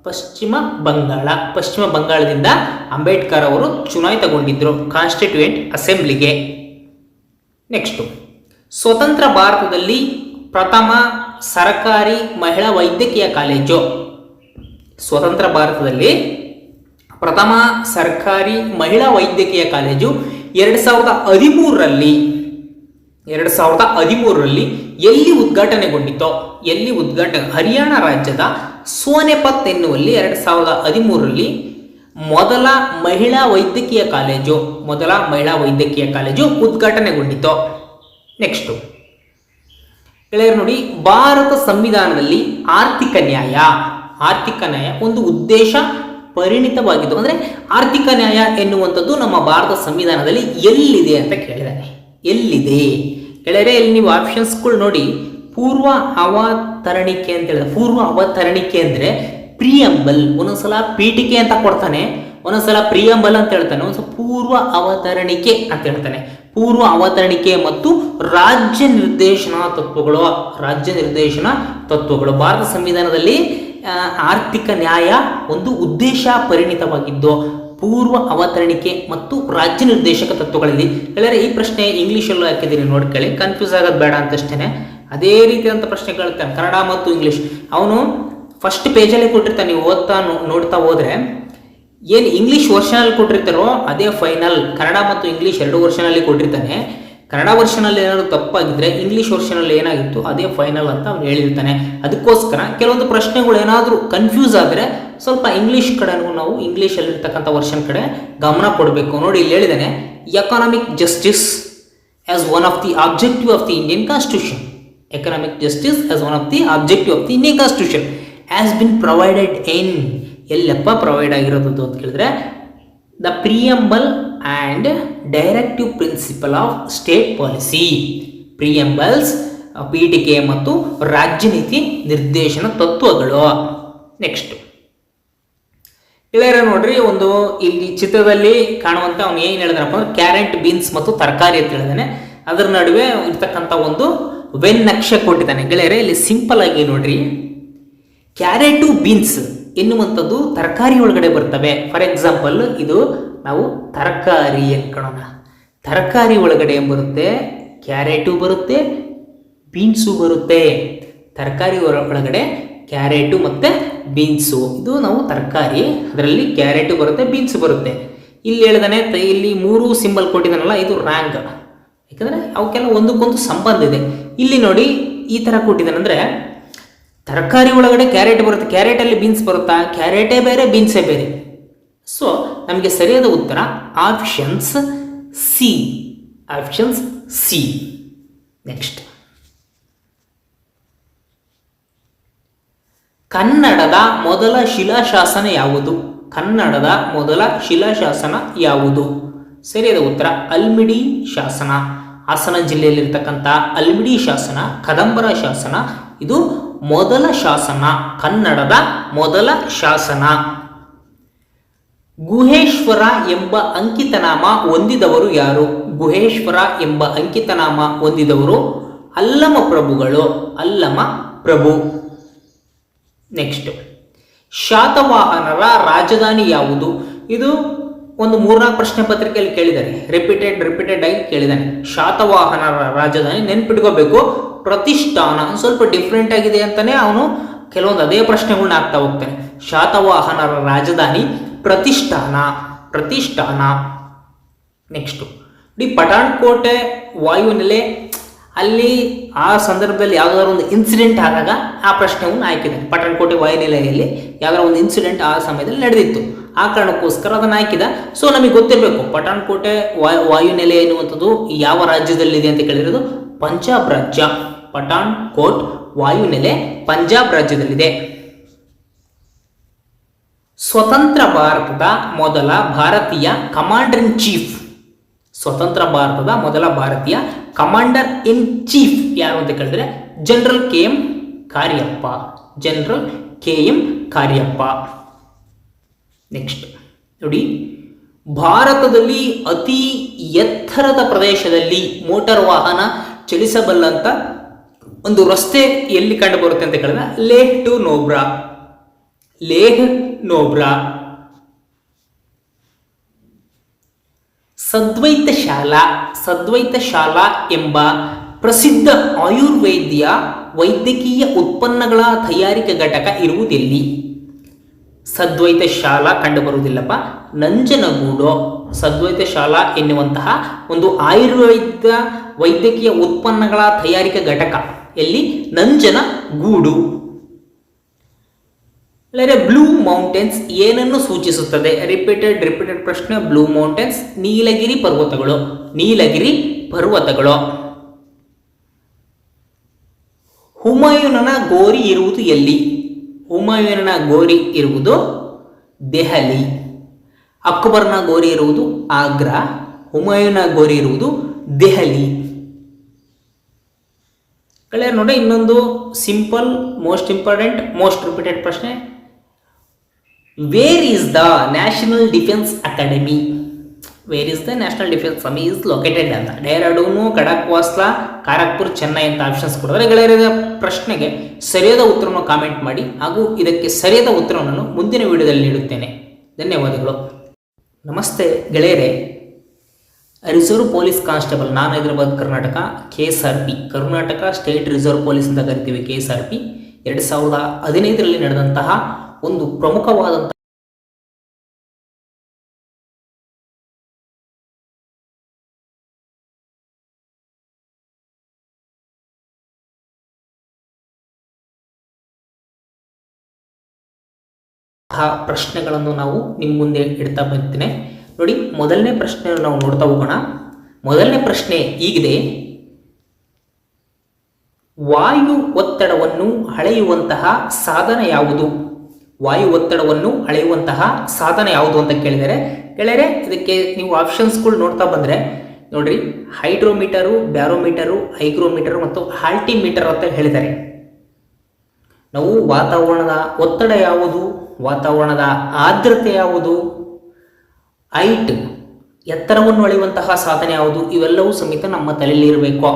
ಪಶ್ಚಿಮ ಬಂಗಾಳ. ಪಶ್ಚಿಮ ಬಂಗಾಳದಿಂದ ಅಂಬೇಡ್ಕರ್ ಅವರು ಚುನಾಯಿತಗೊಂಡಿದ್ದರು ಕಾನ್ಸ್ಟಿಟ್ಯೂಯೆಂಟ್ ಅಸೆಂಬ್ಲಿಗೆ ನೆಕ್ಸ್ಟು ಸ್ವತಂತ್ರ ಭಾರತದಲ್ಲಿ ಪ್ರಥಮ ಸರ್ಕಾರಿ ಮಹಿಳಾ ವೈದ್ಯಕೀಯ ಕಾಲೇಜು. ಸ್ವತಂತ್ರ ಭಾರತದಲ್ಲಿ ಪ್ರಥಮ ಸರ್ಕಾರಿ ಮಹಿಳಾ ವೈದ್ಯಕೀಯ ಕಾಲೇಜು ಎರಡು ಸಾವಿರದ ಹದಿಮೂರರಲ್ಲಿ. ಎರಡು ಸಾವಿರದ ಹದಿಮೂರರಲ್ಲಿ ಎಲ್ಲಿ ಉದ್ಘಾಟನೆಗೊಂಡಿತೋ ಎಲ್ಲಿ ಉದ್ಘಾಟನೆ ಹರಿಯಾಣ ರಾಜ್ಯದ ಸೋನೆಪತ್ ಎನ್ನುವಲ್ಲಿ ಎರಡು ಸಾವಿರದ ಹದಿಮೂರರಲ್ಲಿ ಮೊದಲ ಮಹಿಳಾ ವೈದ್ಯಕೀಯ ಕಾಲೇಜು, ಮೊದಲ ಮಹಿಳಾ ವೈದ್ಯಕೀಯ ಕಾಲೇಜು ಉದ್ಘಾಟನೆಗೊಂಡಿತು ನೆಕ್ಸ್ಟು ಗೆಳೆಯರು ನೋಡಿ, ಭಾರತ ಸಂವಿಧಾನದಲ್ಲಿ ಆರ್ಥಿಕ ನ್ಯಾಯ. ಆರ್ಥಿಕ ನ್ಯಾಯ ಒಂದು ಉದ್ದೇಶ ಪರಿಣಿತವಾಗಿತ್ತು ಅಂದರೆ ಆರ್ಥಿಕ ನ್ಯಾಯ ಎನ್ನುವಂಥದ್ದು ನಮ್ಮ ಭಾರತ ಸಂವಿಧಾನದಲ್ಲಿ ಎಲ್ಲಿದೆ ಅಂತ ಕೇಳಿದ್ದಾನೆ ಎಲ್ಲಿದೆ? ಗೆಳೆಯರೆ ಇಲ್ಲಿ ನೀವು ಆಪ್ಷನ್ಸ್ಗಳು ನೋಡಿ, ಪೂರ್ವ ಅವತರಣಿಕೆ ಅಂತ ಹೇಳಿದ್ರೆ, ಪೂರ್ವ ಅವತರಣಿಕೆ ಅಂದರೆ ಪ್ರಿಯಂಬಲ್ ಒಂದೊಂದ್ಸಲ ಪೀಠಿಕೆ ಅಂತ ಕೊಡ್ತಾನೆ, ಒಂದೊಂದ್ಸಲ ಪ್ರಿಯಂಬಲ್ ಅಂತ ಹೇಳ್ತಾನೆ ಒಂದ್ಸಲ ಪೂರ್ವ ಅವತರಣಿಕೆ ಅಂತ ಹೇಳ್ತಾನೆ. ಪೂರ್ವ ಅವತರಣಿಕೆ ಮತ್ತು ರಾಜ್ಯ ನಿರ್ದೇಶನ ತತ್ವಗಳು, ರಾಜ್ಯ ನಿರ್ದೇಶನ ತತ್ವಗಳು. ಭಾರತ ಸಂವಿಧಾನದಲ್ಲಿ ಆರ್ಥಿಕ ನ್ಯಾಯ ಒಂದು ಉದ್ದೇಶ ಪರಿಣಿತವಾಗಿದ್ದು ಪೂರ್ವ ಅವತರಣಿಕೆ ಮತ್ತು ರಾಜ್ಯ ನಿರ್ದೇಶಕ ತತ್ವಗಳಲ್ಲಿ ಹೇಳಿದ್ರೆ ಈ ಪ್ರಶ್ನೆ ಇಂಗ್ಲೀಷಲ್ಲೂ ಹಾಕಿದ್ದೀನಿ ನೋಡ್ಕೊಳ್ಳಿ ಕನ್ಫ್ಯೂಸ್ ಆಗೋದು ಬೇಡ ಅಂತಷ್ಟೇ ಅದೇ ರೀತಿಯಾದಂಥ ಪ್ರಶ್ನೆ ಕೇಳ್ತಾನೆ ಕನ್ನಡ ಮತ್ತು ಇಂಗ್ಲೀಷ್ ಅವನು ಫಸ್ಟ್ ಪೇಜಲ್ಲಿ ಕೊಟ್ಟಿರ್ತಾನೆ. ನೀವು ಓದ್ತಾ ನೋಡ್ತಾ ಹೋದ್ರೆ ಏನು ಇಂಗ್ಲೀಷ್ ವರ್ಷನಲ್ಲಿ ಕೊಟ್ಟಿರ್ತಾರೋ ಅದೇ ಫೈನಲ್ ಕನ್ನಡ ಮತ್ತು ಇಂಗ್ಲೀಷ್ ಎರಡು ವರ್ಷನಲ್ಲಿ ಕೊಟ್ಟಿರ್ತಾನೆ. ಕನ್ನಡ ವರ್ಷನಲ್ಲಿ ಏನಾದರೂ ತಪ್ಪಾಗಿದ್ರೆ ಇಂಗ್ಲೀಷ್ ವರ್ಷನಲ್ಲಿ ಏನಾಗಿತ್ತು ಅದೇ ಫೈನಲ್ ಅಂತ ಅವ್ನು ಹೇಳಿರ್ತಾನೆ. ಅದಕ್ಕೋಸ್ಕರ ಕೆಲವೊಂದು ಪ್ರಶ್ನೆಗಳು ಏನಾದರೂ ಕನ್ಫ್ಯೂಸ್ ಆದರೆ ಸ್ವಲ್ಪ ಇಂಗ್ಲೀಷ್ ಕಡೆನೂ ನಾವು ಇಂಗ್ಲೀಷಲ್ಲಿರ್ತಕ್ಕಂಥ ವರ್ಷನ್ ಕಡೆ ಗಮನ ಕೊಡಬೇಕು. ನೋಡಿ ಇಲ್ಲಿ ಹೇಳಿದ್ದೇನೆ economic justice as one of the objective of the Indian constitution economic justice as one of the objective of the Indian constitution as been provided in Yellappa provide ಆಗಿರೋದು ಅಂತ ಕೇಳಿದ್ರೆ the preamble and directive principle of state policy preambles ಪೀಠಿಕೆ ಮತ್ತು ರಾಜ್ಯ ನೀತಿ ನಿರ್ದೇಶನ ತತ್ವಗಳು. ನೆಕ್ಸ್ಟ್ ಇಳೆಯರ ನೋಡ್ರಿ, ಒಂದು ಇಲ್ಲಿ ಚಿತ್ರದಲ್ಲಿ ಕಾಣುವಂತ ಅವ್ನು ಏನು ಹೇಳಿದ್ರಪ್ಪ ಅಂದ್ರೆ ಕ್ಯಾರೆಟ್ ಬೀನ್ಸ್ ಮತ್ತು ತರಕಾರಿ ಅಂತ ಹೇಳಿದಾನೆ. ಅದರ ನಡುವೆ ಇರ್ತಕ್ಕಂಥ ಒಂದು ವೆನ್ ನಕ್ಷೆ ಕೊಟ್ಟಿದ್ದಾನೆ. ಗೆಳೆಯರೆ, ಇಲ್ಲಿ ಸಿಂಪಲ್ ಆಗಿ ನೋಡ್ರಿ. ಕ್ಯಾರೆಟು ಬೀನ್ಸ್ ಎನ್ನುವಂಥದ್ದು ತರಕಾರಿ ಒಳಗಡೆ ಬರ್ತವೆ. ಫಾರ್ ಎಕ್ಸಾಂಪಲ್ ಇದು ನಾವು ತರಕಾರಿ ಅನ್ಕೊಳ್ಳೋಣ ತರಕಾರಿ ಒಳಗಡೆ ಬರುತ್ತೆ? ಕ್ಯಾರೆಟು ಬರುತ್ತೆ ಬೀನ್ಸು ಬರುತ್ತೆ. ತರಕಾರಿ ಒಳಗಡೆ ಕ್ಯಾರೆಟು ಮತ್ತು ಬೀನ್ಸು. ಇದು ನಾವು ತರಕಾರಿ, ಅದರಲ್ಲಿ ಕ್ಯಾರೆಟು ಬರುತ್ತೆ, ಬೀನ್ಸ್ ಬರುತ್ತೆ. ಇಲ್ಲಿ ಹೇಳ್ದಾನೆ ಇಲ್ಲಿ ಮೂರು ಸಿಂಬಲ್ ಕೊಟ್ಟಿದ್ದಾನಲ್ಲ, ಇದು ರ್ಯಾಂಗ್ ಯಾಕಂದರೆ ಅವಕ್ಕೆಲ್ಲ ಒಂದಕ್ಕೊಂದು ಸಂಬಂಧ ಇದೆ. ಇಲ್ಲಿ ನೋಡಿ, ಈ ಥರ ಕೊಟ್ಟಿದ್ದಾನಂದರೆ, ತರಕಾರಿ ಒಳಗಡೆ ಕ್ಯಾರೆಟ್ ಬರುತ್ತೆ. ಕ್ಯಾರೆಟಲ್ಲಿ ಬೀನ್ಸ್ ಬರುತ್ತಾ? ಕ್ಯಾರೆಟೇ ಬೇರೆ, ಬೀನ್ಸೇ ಬೇರೆ. ಸೊ ನಮಗೆ ಸರಿಯಾದ ಉತ್ತರ, options C. Options C. Next. ಕನ್ನಡದ ಮೊದಲ ಶಿಲಾಶಾಸನ ಯಾವುದು? ಕನ್ನಡದ ಮೊದಲ ಶಿಲಾಶಾಸನ ಯಾವುದು? ಸರಿಯಾದ ಉತ್ತರ, ಅಲ್ಮಿಡಿ ಶಾಸನ. ಹಾಸನ ಜಿಲ್ಲೆಯಲ್ಲಿರ್ತಕ್ಕಂಥ ಅಲ್ಮಿಡಿ ಶಾಸನ, ಕದಂಬರ ಶಾಸನ, ಇದು ಮೊದಲ ಶಾಸನ, ಕನ್ನಡದ ಮೊದಲ ಶಾಸನ. ಗುಹೇಶ್ವರ ಎಂಬ ಅಂಕಿತನಾಮ ಹೊಂದಿದವರು ಯಾರು? ಗುಹೇಶ್ವರ ಎಂಬ ಅಂಕಿತನಾಮ ಹೊಂದಿದವರು ಅಲ್ಲಮ ಪ್ರಭುಗಳು. ಅಲ್ಲಮ ಪ್ರಭು. ನೆಕ್ಸ್ಟ್ ಶಾತವಾಹನರ ರಾಜಧಾನಿ ಯಾವುದು? ಇದು ಒಂದು ಮೂರ್ನಾಲ್ಕು ಪ್ರಶ್ನೆ ಪತ್ರಿಕೆಯಲ್ಲಿ ಕೇಳಿದ್ದಾರೆ. ರಿಪೀಟೆಡ್ ರಿಪೀಟೆಡ್ ಆಗಿ ಕೇಳಿದ್ದಾನೆ. ಶಾತವಾಹನರ ರಾಜಧಾನಿ ನೆನ್ಪಿಟ್ಕೋಬೇಕು. ಪ್ರತಿಷ್ಠಾನ ಸ್ವಲ್ಪ ಡಿಫ್ರೆಂಟ್ ಆಗಿದೆ ಅಂತಾನೆ ಅವನು ಕೆಲವೊಂದು ಅದೇ ಪ್ರಶ್ನೆಗಳನ್ನ ಆಗ್ತಾ ಹೋಗ್ತಾನೆ. ಶಾತವಾಹನರ ರಾಜಧಾನಿ ಪ್ರತಿಷ್ಠಾನ ಪ್ರತಿಷ್ಠಾನ. ನೆಕ್ಸ್ಟು ಇಡೀ ಪಠಾಣ್ಕೋಟೆ ವಾಯುನೆಲೆ ಅಲ್ಲಿ ಆ ಸಂದರ್ಭದಲ್ಲಿ ಯಾವುದಾದ್ರು ಒಂದು ಇನ್ಸಿಡೆಂಟ್ ಆದಾಗ ಆ ಪ್ರಶ್ನೆಯನ್ನು ಹಾಕಿದ್ದಾರೆ ಪಟ್ಟಣಕೋಟೆ ವಾಯುನೆಲೆಯಲ್ಲಿ ಯಾವ್ದಾರ ಒಂದು ಇನ್ಸಿಡೆಂಟ್ ಆ ಸಮಯದಲ್ಲಿ ನಡೆದಿತ್ತು. ಆ ಕಾರಣಕ್ಕೋಸ್ಕರ ಅದನ್ನು ಹಾಕಿದ. ಸೊ ನಮಗೆ ಗೊತ್ತಿರಬೇಕು ಪಠಾಣ್ಕೋಟೆ ವಾಯು ವಾಯುನೆಲೆ ಎನ್ನುವಂಥದ್ದು ಯಾವ ರಾಜ್ಯದಲ್ಲಿದೆ ಅಂತ ಕೇಳಿರೋದು? ಪಂಜಾಬ್ ರಾಜ್ಯ ಪಠಾಣ್ ಕೋಟ್ ವಾಯುನೆಲೆ ಪಂಜಾಬ್ ರಾಜ್ಯದಲ್ಲಿದೆ. ಸ್ವತಂತ್ರ ಭಾರತದ ಮೊದಲ ಭಾರತೀಯ ಕಮಾಂಡರ್ ಇನ್ ಚೀಫ್ ಸ್ವತಂತ್ರ ಭಾರತದ ಮೊದಲ ಭಾರತೀಯ ಕಮಾಂಡರ್ ಇನ್ ಚೀಫ್ ಯಾರು ಅಂತ ಕೇಳಿದ್ರೆ general K M Cariappa. General K M Cariappa. Next ನೋಡಿ, ಭಾರತದಲ್ಲಿ ಅತಿ ಎತ್ತರದ ಪ್ರದೇಶದಲ್ಲಿ ಮೋಟಾರ್ ವಾಹನ ಚಲಿಸಬಲ್ಲಂತ ಒಂದು ರಸ್ತೆ ಎಲ್ಲಿ ಕಂಡು ಬರುತ್ತೆ ಅಂತ ಕೇಳಿದ್ರೆ, ಲೇಹ್ ಟು ನೋಬ್ರಾ. ಲೇಹ್ ನೋಬ್ರಾ. ಸದ್ವೈತ ಶಾಲಾ ಸದ್ವೈತ ಶಾಲಾ ಎಂಬ ಪ್ರಸಿದ್ಧ ಆಯುರ್ವೇದ್ಯ ವೈದ್ಯಕೀಯ ಉತ್ಪನ್ನಗಳ ತಯಾರಿಕೆ ಘಟಕ ಇರುವುದೆಲ್ಲಿ? ಸದ್ವೈತ ಶಾಲಾ ಕಂಡುಬರುವುದಿಲ್ಲಪ್ಪ. ನಂಜನಗೂಡು ಸದ್ವೈತ ಶಾಲಾ ಎನ್ನುವಂತಹ ಒಂದು ಆಯುರ್ವೇದ ವೈದ್ಯಕೀಯ ಉತ್ಪನ್ನಗಳ ತಯಾರಿಕೆ ಘಟಕ. ಎಲ್ಲಿ? ನಂಜನಗೂಡು. ಅಲ್ಲದೆ ಬ್ಲೂ ಮೌಂಟೇನ್ಸ್ ಏನನ್ನು ಸೂಚಿಸುತ್ತದೆ? ರಿಪೀಟೆಡ್ ರಿಪೀಟೆಡ್ ಪ್ರಶ್ನೆ ಬ್ಲೂ ಮೌಂಟೇನ್ಸ್ ನೀಲಗಿರಿ ಪರ್ವತಗಳು. ನೀಲಗಿರಿ ಪರ್ವತಗಳು. ಹುಮಾಯೂನನ ಗೋರಿ ಇರುವುದು ಎಲ್ಲಿ? ಹುಮಾಯೂನನ ಗೋರಿ ಇರುವುದು ದೆಹಲಿ. ಅಕ್ಬರ್ನ ಗೋರಿ ಇರುವುದು ಆಗ್ರಾ. ಹುಮಾಯೂನ ಗೋರಿ ಇರುವುದು ದೆಹಲಿ. ಕಳೆಯ ನೋಡಿ ಇನ್ನೊಂದು simple most important most repeated ಪ್ರಶ್ನೆ. Where is the National Defence Academy where is the National Defence Academy is located ಅಂತ. ಡೆಹರಾಡೂನು ಕಡಕ್ ವಾಸ್ಲಾ ಕಾರಕ್ಪುರ್ ಚೆನ್ನೈ ಅಂತ ಆಪ್ಷನ್ಸ್ ಕೊಡಿದ್ರೆ ಗೆಳೆಯರ ಪ್ರಶ್ನೆಗೆ ಸರಿಯಾದ ಉತ್ತರವನ್ನು ಕಾಮೆಂಟ್ ಮಾಡಿ ಹಾಗೂ ಇದಕ್ಕೆ ಸರಿಯಾದ ಉತ್ತರವನ್ನು ಮುಂದಿನ ವಿಡಿಯೋದಲ್ಲಿ ನೀಡುತ್ತೇನೆ. ಧನ್ಯವಾದಗಳು. ನಮಸ್ತೆ ಗೆಳೆಯರೇ. ರಿಸರ್ವ್ ಪೊಲೀಸ್ ಕಾನ್ಸ್ಟೇಬಲ್ ನಾನು Hyderabad Karnataka K S R P Karnataka state reserve police ಅಂತ ಕರಿತೀವಿ ಕೆ ಎಸ್ ಆರ್ ಪಿ ಎರಡು ಸಾವಿರದ ಹದಿನೈದರಲ್ಲಿ ನಡೆದಂತಹ ಒಂದು ಪ್ರಮುಖವಾದಂತಹ ಪ್ರಶ್ನೆಗಳನ್ನು ನಾವು ನಿಮ್ಮ ಮುಂದೆ ಇಡ್ತಾ ಬರ್ತೀನಿ ನೋಡಿ, ಮೊದಲನೇ ಪ್ರಶ್ನೆಯನ್ನು ನಾವು ನೋಡ್ತಾ ಹೋಗೋಣ. ಮೊದಲನೇ ಪ್ರಶ್ನೆ ಈಗಿದೆ ವಾಯು ಒತ್ತಡವನ್ನು ಅಳೆಯುವಂತಹ ಸಾಧನ ಯಾವುದು? ವಾಯು ಒತ್ತಡವನ್ನು ಅಳೆಯುವಂತಹ ಸಾಧನ ಯಾವುದು ಅಂತ ಕೇಳಿದರೆ ಗೆಳೆಯರೆ ಇದಕ್ಕೆ ನೀವು ಆಪ್ಷನ್ಸ್ಗಳು ನೋಡ್ತಾ ಬಂದರೆ, ನೋಡ್ರಿ, ಹೈಡ್ರೋಮೀಟರು, ಬ್ಯಾರೋಮೀಟರು ಹೈಗ್ರೋಮೀಟರು ಮತ್ತು ಹಾಲ್ಟಿಮೀಟರ್ ಅಂತ ಹೇಳಿದ್ದಾರೆ. ನಾವು ವಾತಾವರಣದ ಒತ್ತಡ ಯಾವುದು, ವಾತಾವರಣದ ಆರ್ದ್ರತೆ ಯಾವುದು, ಹೈಟ್, ಎತ್ತರವನ್ನು ಅಳೆಯುವಂತಹ ಸಾಧನೆ ಯಾವುದು, ಇವೆಲ್ಲವೂ ಸಮೇತ ನಮ್ಮ ತಲೆಯಲ್ಲಿ ಇರಬೇಕು.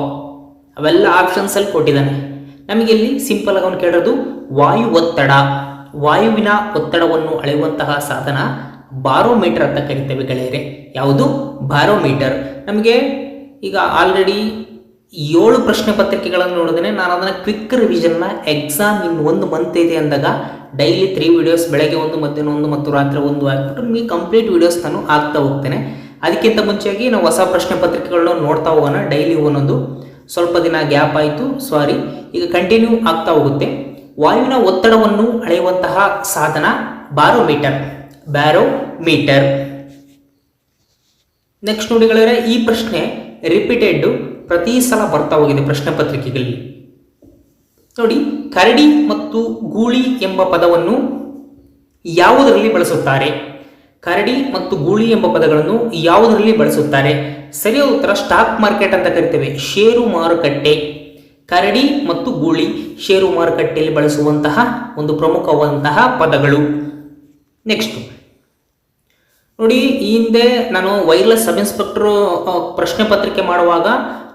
ಅವೆಲ್ಲ ಆಪ್ಷನ್ಸಲ್ಲಿ ಕೊಟ್ಟಿದ್ದಾನೆ. ನಮಗೆ ಇಲ್ಲಿ ಸಿಂಪಲ್ ಆಗಿ ಅವನು ಕೇಳೋದು ವಾಯು ಒತ್ತಡ. ವಾಯುವಿನ ಒತ್ತಡವನ್ನು ಅಳೆಯುವಂತಹ ಸಾಧನ ಬಾರೋಮೀಟರ್ ಅಂತ ಕರಿತೇವೆ ಗೆಳೆಯರೆ. ಯಾವುದು? ಬಾರೋಮೀಟರ್. ನಮಗೆ ಈಗ ಆಲ್ರೆಡಿ ಏಳು ಪ್ರಶ್ನೆ ಪತ್ರಿಕೆಗಳನ್ನು ನೋಡಿದ್ರೆ ನಾನು ಅದನ್ನು ಕ್ವಿಕ್ ರಿವಿಷನ್ನ ಎಕ್ಸಾಮ್ ಇನ್ನು ಒಂದು ಮಂತ್ ಇದೆ ಅಂದಾಗ ಡೈಲಿ ತ್ರೀ ವಿಡಿಯೋಸ್ ಬೆಳಗ್ಗೆ ಒಂದು, ಮಧ್ಯಾಹ್ನ ಒಂದು ಮತ್ತು ರಾತ್ರಿ ಒಂದು ಹಾಕ್ಬಿಟ್ಟು ನಿಮಗೆ ಕಂಪ್ಲೀಟ್ ವಿಡಿಯೋಸ್ ನಾನು ಆಗ್ತಾ ಹೋಗ್ತೇನೆ. ಅದಕ್ಕಿಂತ ಮುಂಚೆಯಾಗಿ ನಾವು ಹೊಸ ಪ್ರಶ್ನೆ ಪತ್ರಿಕೆಗಳನ್ನ ನೋಡ್ತಾ ಹೋಗೋಣ. ಡೈಲಿ ಒಂದೊಂದು. ಸ್ವಲ್ಪ ದಿನ ಗ್ಯಾಪ್ ಆಯಿತು. ಸಾರಿ ಈಗ ಕಂಟಿನ್ಯೂ ಆಗ್ತಾ ಹೋಗುತ್ತೆ. ವಾಯುವಿನ ಒತ್ತಡವನ್ನು ಅಳೆಯುವಂತಹ ಸಾಧನ ಬಾರೋಮೀಟರ್. ಬ್ಯಾರೋಮೀಟರ್ ನೆಕ್ಸ್ಟ್ ನೋಡಿ ಗೆಳೆಯರೆ, ಈ ಪ್ರಶ್ನೆ ರಿಪೀಟೆಡ್ ಪ್ರತಿ ಸಲ ಬರ್ತಾ ಹೋಗಿದೆ ಪ್ರಶ್ನೆ ಪತ್ರಿಕೆಗಳಲ್ಲಿ. ನೋಡಿ, ಕರಡಿ ಮತ್ತು ಗೂಳಿ ಎಂಬ ಪದವನ್ನು ಯಾವುದರಲ್ಲಿ ಬಳಸುತ್ತಾರೆ? ಕರಡಿ ಮತ್ತು ಗೂಳಿ ಎಂಬ ಪದಗಳನ್ನು ಯಾವುದರಲ್ಲಿ ಬಳಸುತ್ತಾರೆ? ಸರಿಯಾದ ಉತ್ತರ ಸ್ಟಾಕ್ ಮಾರ್ಕೆಟ್ ಅಂತ ಕರಿತೇವೆ. ಷೇರು ಮಾರುಕಟ್ಟೆ. ಕರಡಿ ಮತ್ತು ಗೂಳಿ ಷೇರು ಮಾರುಕಟ್ಟೆಯಲ್ಲಿ ಬಳಸುವಂತಹ ಒಂದು ಪ್ರಮುಖವಾದಂತಹ ಪದಗಳು. ನೆಕ್ಸ್ಟ್ ನೋಡಿ, ಈ ಹಿಂದೆ ನಾನು ವೈರ್ಲೆಸ್ ಸಬ್ ಇನ್ಸ್ಪೆಕ್ಟರ್ ಪ್ರಶ್ನೆ ಪತ್ರಿಕೆ ಮಾಡುವಾಗ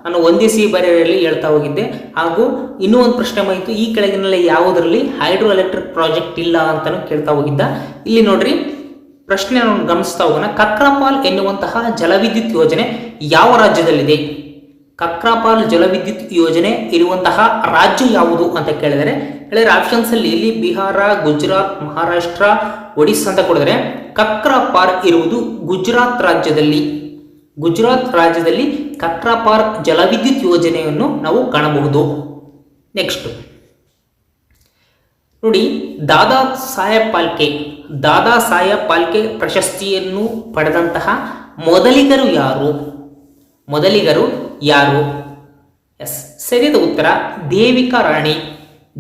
ನಾನು ಒಂದಿಸಿ ಬರೆಯಲ್ಲಿ ಹೇಳ್ತಾ ಹೋಗಿದ್ದೆ. ಹಾಗೂ ಇನ್ನೂ ಒಂದು ಪ್ರಶ್ನೆ ಬಂತು ಈ ಕೆಳಗಿನಲ್ಲಿ ಯಾವುದರಲ್ಲಿ ಹೈಡ್ರೋ ಎಲೆಕ್ಟ್ರಿಕ್ ಪ್ರಾಜೆಕ್ಟ್ ಇಲ್ಲ ಅಂತಾನು ಕೇಳ್ತಾ ಹೋಗಿದ್ದ. ಇಲ್ಲಿ ನೋಡ್ರಿ ಪ್ರಶ್ನೆ ಗಮನಿಸ್ತಾ ಹೋಗೋಣ. ಕಕ್ರಪಾಲ್ ಎನ್ನುವಂತಹ ಜಲವಿದ್ಯುತ್ ಯೋಜನೆ ಯಾವ ರಾಜ್ಯದಲ್ಲಿದೆ? ಕಕ್ರಾಪಾಲ್ ಜಲವಿದ್ಯುತ್ ಯೋಜನೆ ಇರುವಂತಹ ರಾಜ್ಯ ಯಾವುದು ಅಂತ ಕೇಳಿದರೆ ಹೇಳಿದ್ರೆ ಆಪ್ಷನ್ಸ್ ಅಲ್ಲಿ ಇಲ್ಲಿ ಬಿಹಾರ, ಗುಜರಾತ್, ಮಹಾರಾಷ್ಟ್ರ, ಒಡಿಸ್ಸಾ ಅಂತ ಕೊಡಿದ್ರೆ ಕಕ್ರಾಪಾರ್ ಇರುವುದು ಗುಜರಾತ್ ರಾಜ್ಯದಲ್ಲಿ. ಗುಜರಾತ್ ರಾಜ್ಯದಲ್ಲಿ ಕಕ್ರಾಪಾರ್ ಜಲವಿದ್ಯುತ್ ಯೋಜನೆಯನ್ನು ನಾವು ಕಾಣಬಹುದು. ನೆಕ್ಸ್ಟ್. ನೋಡಿ, ದಾದಾ ಸಾಹೇಬ್ ಪಾಲ್ಕೆ. ದಾದಾ ಸಾಹೇಬ್ ಪಾಲ್ಕೆ ಪ್ರಶಸ್ತಿಯನ್ನು ಪಡೆದಂತಹ ಮೊದಲಿಗರು ಯಾರು? ಮೊದಲಿಗರು ಯಾರು? ಎಸ್. ಸರಿಯಾದ ಉತ್ತರ, ದೇವಿಕಾ ರಾಣಿ.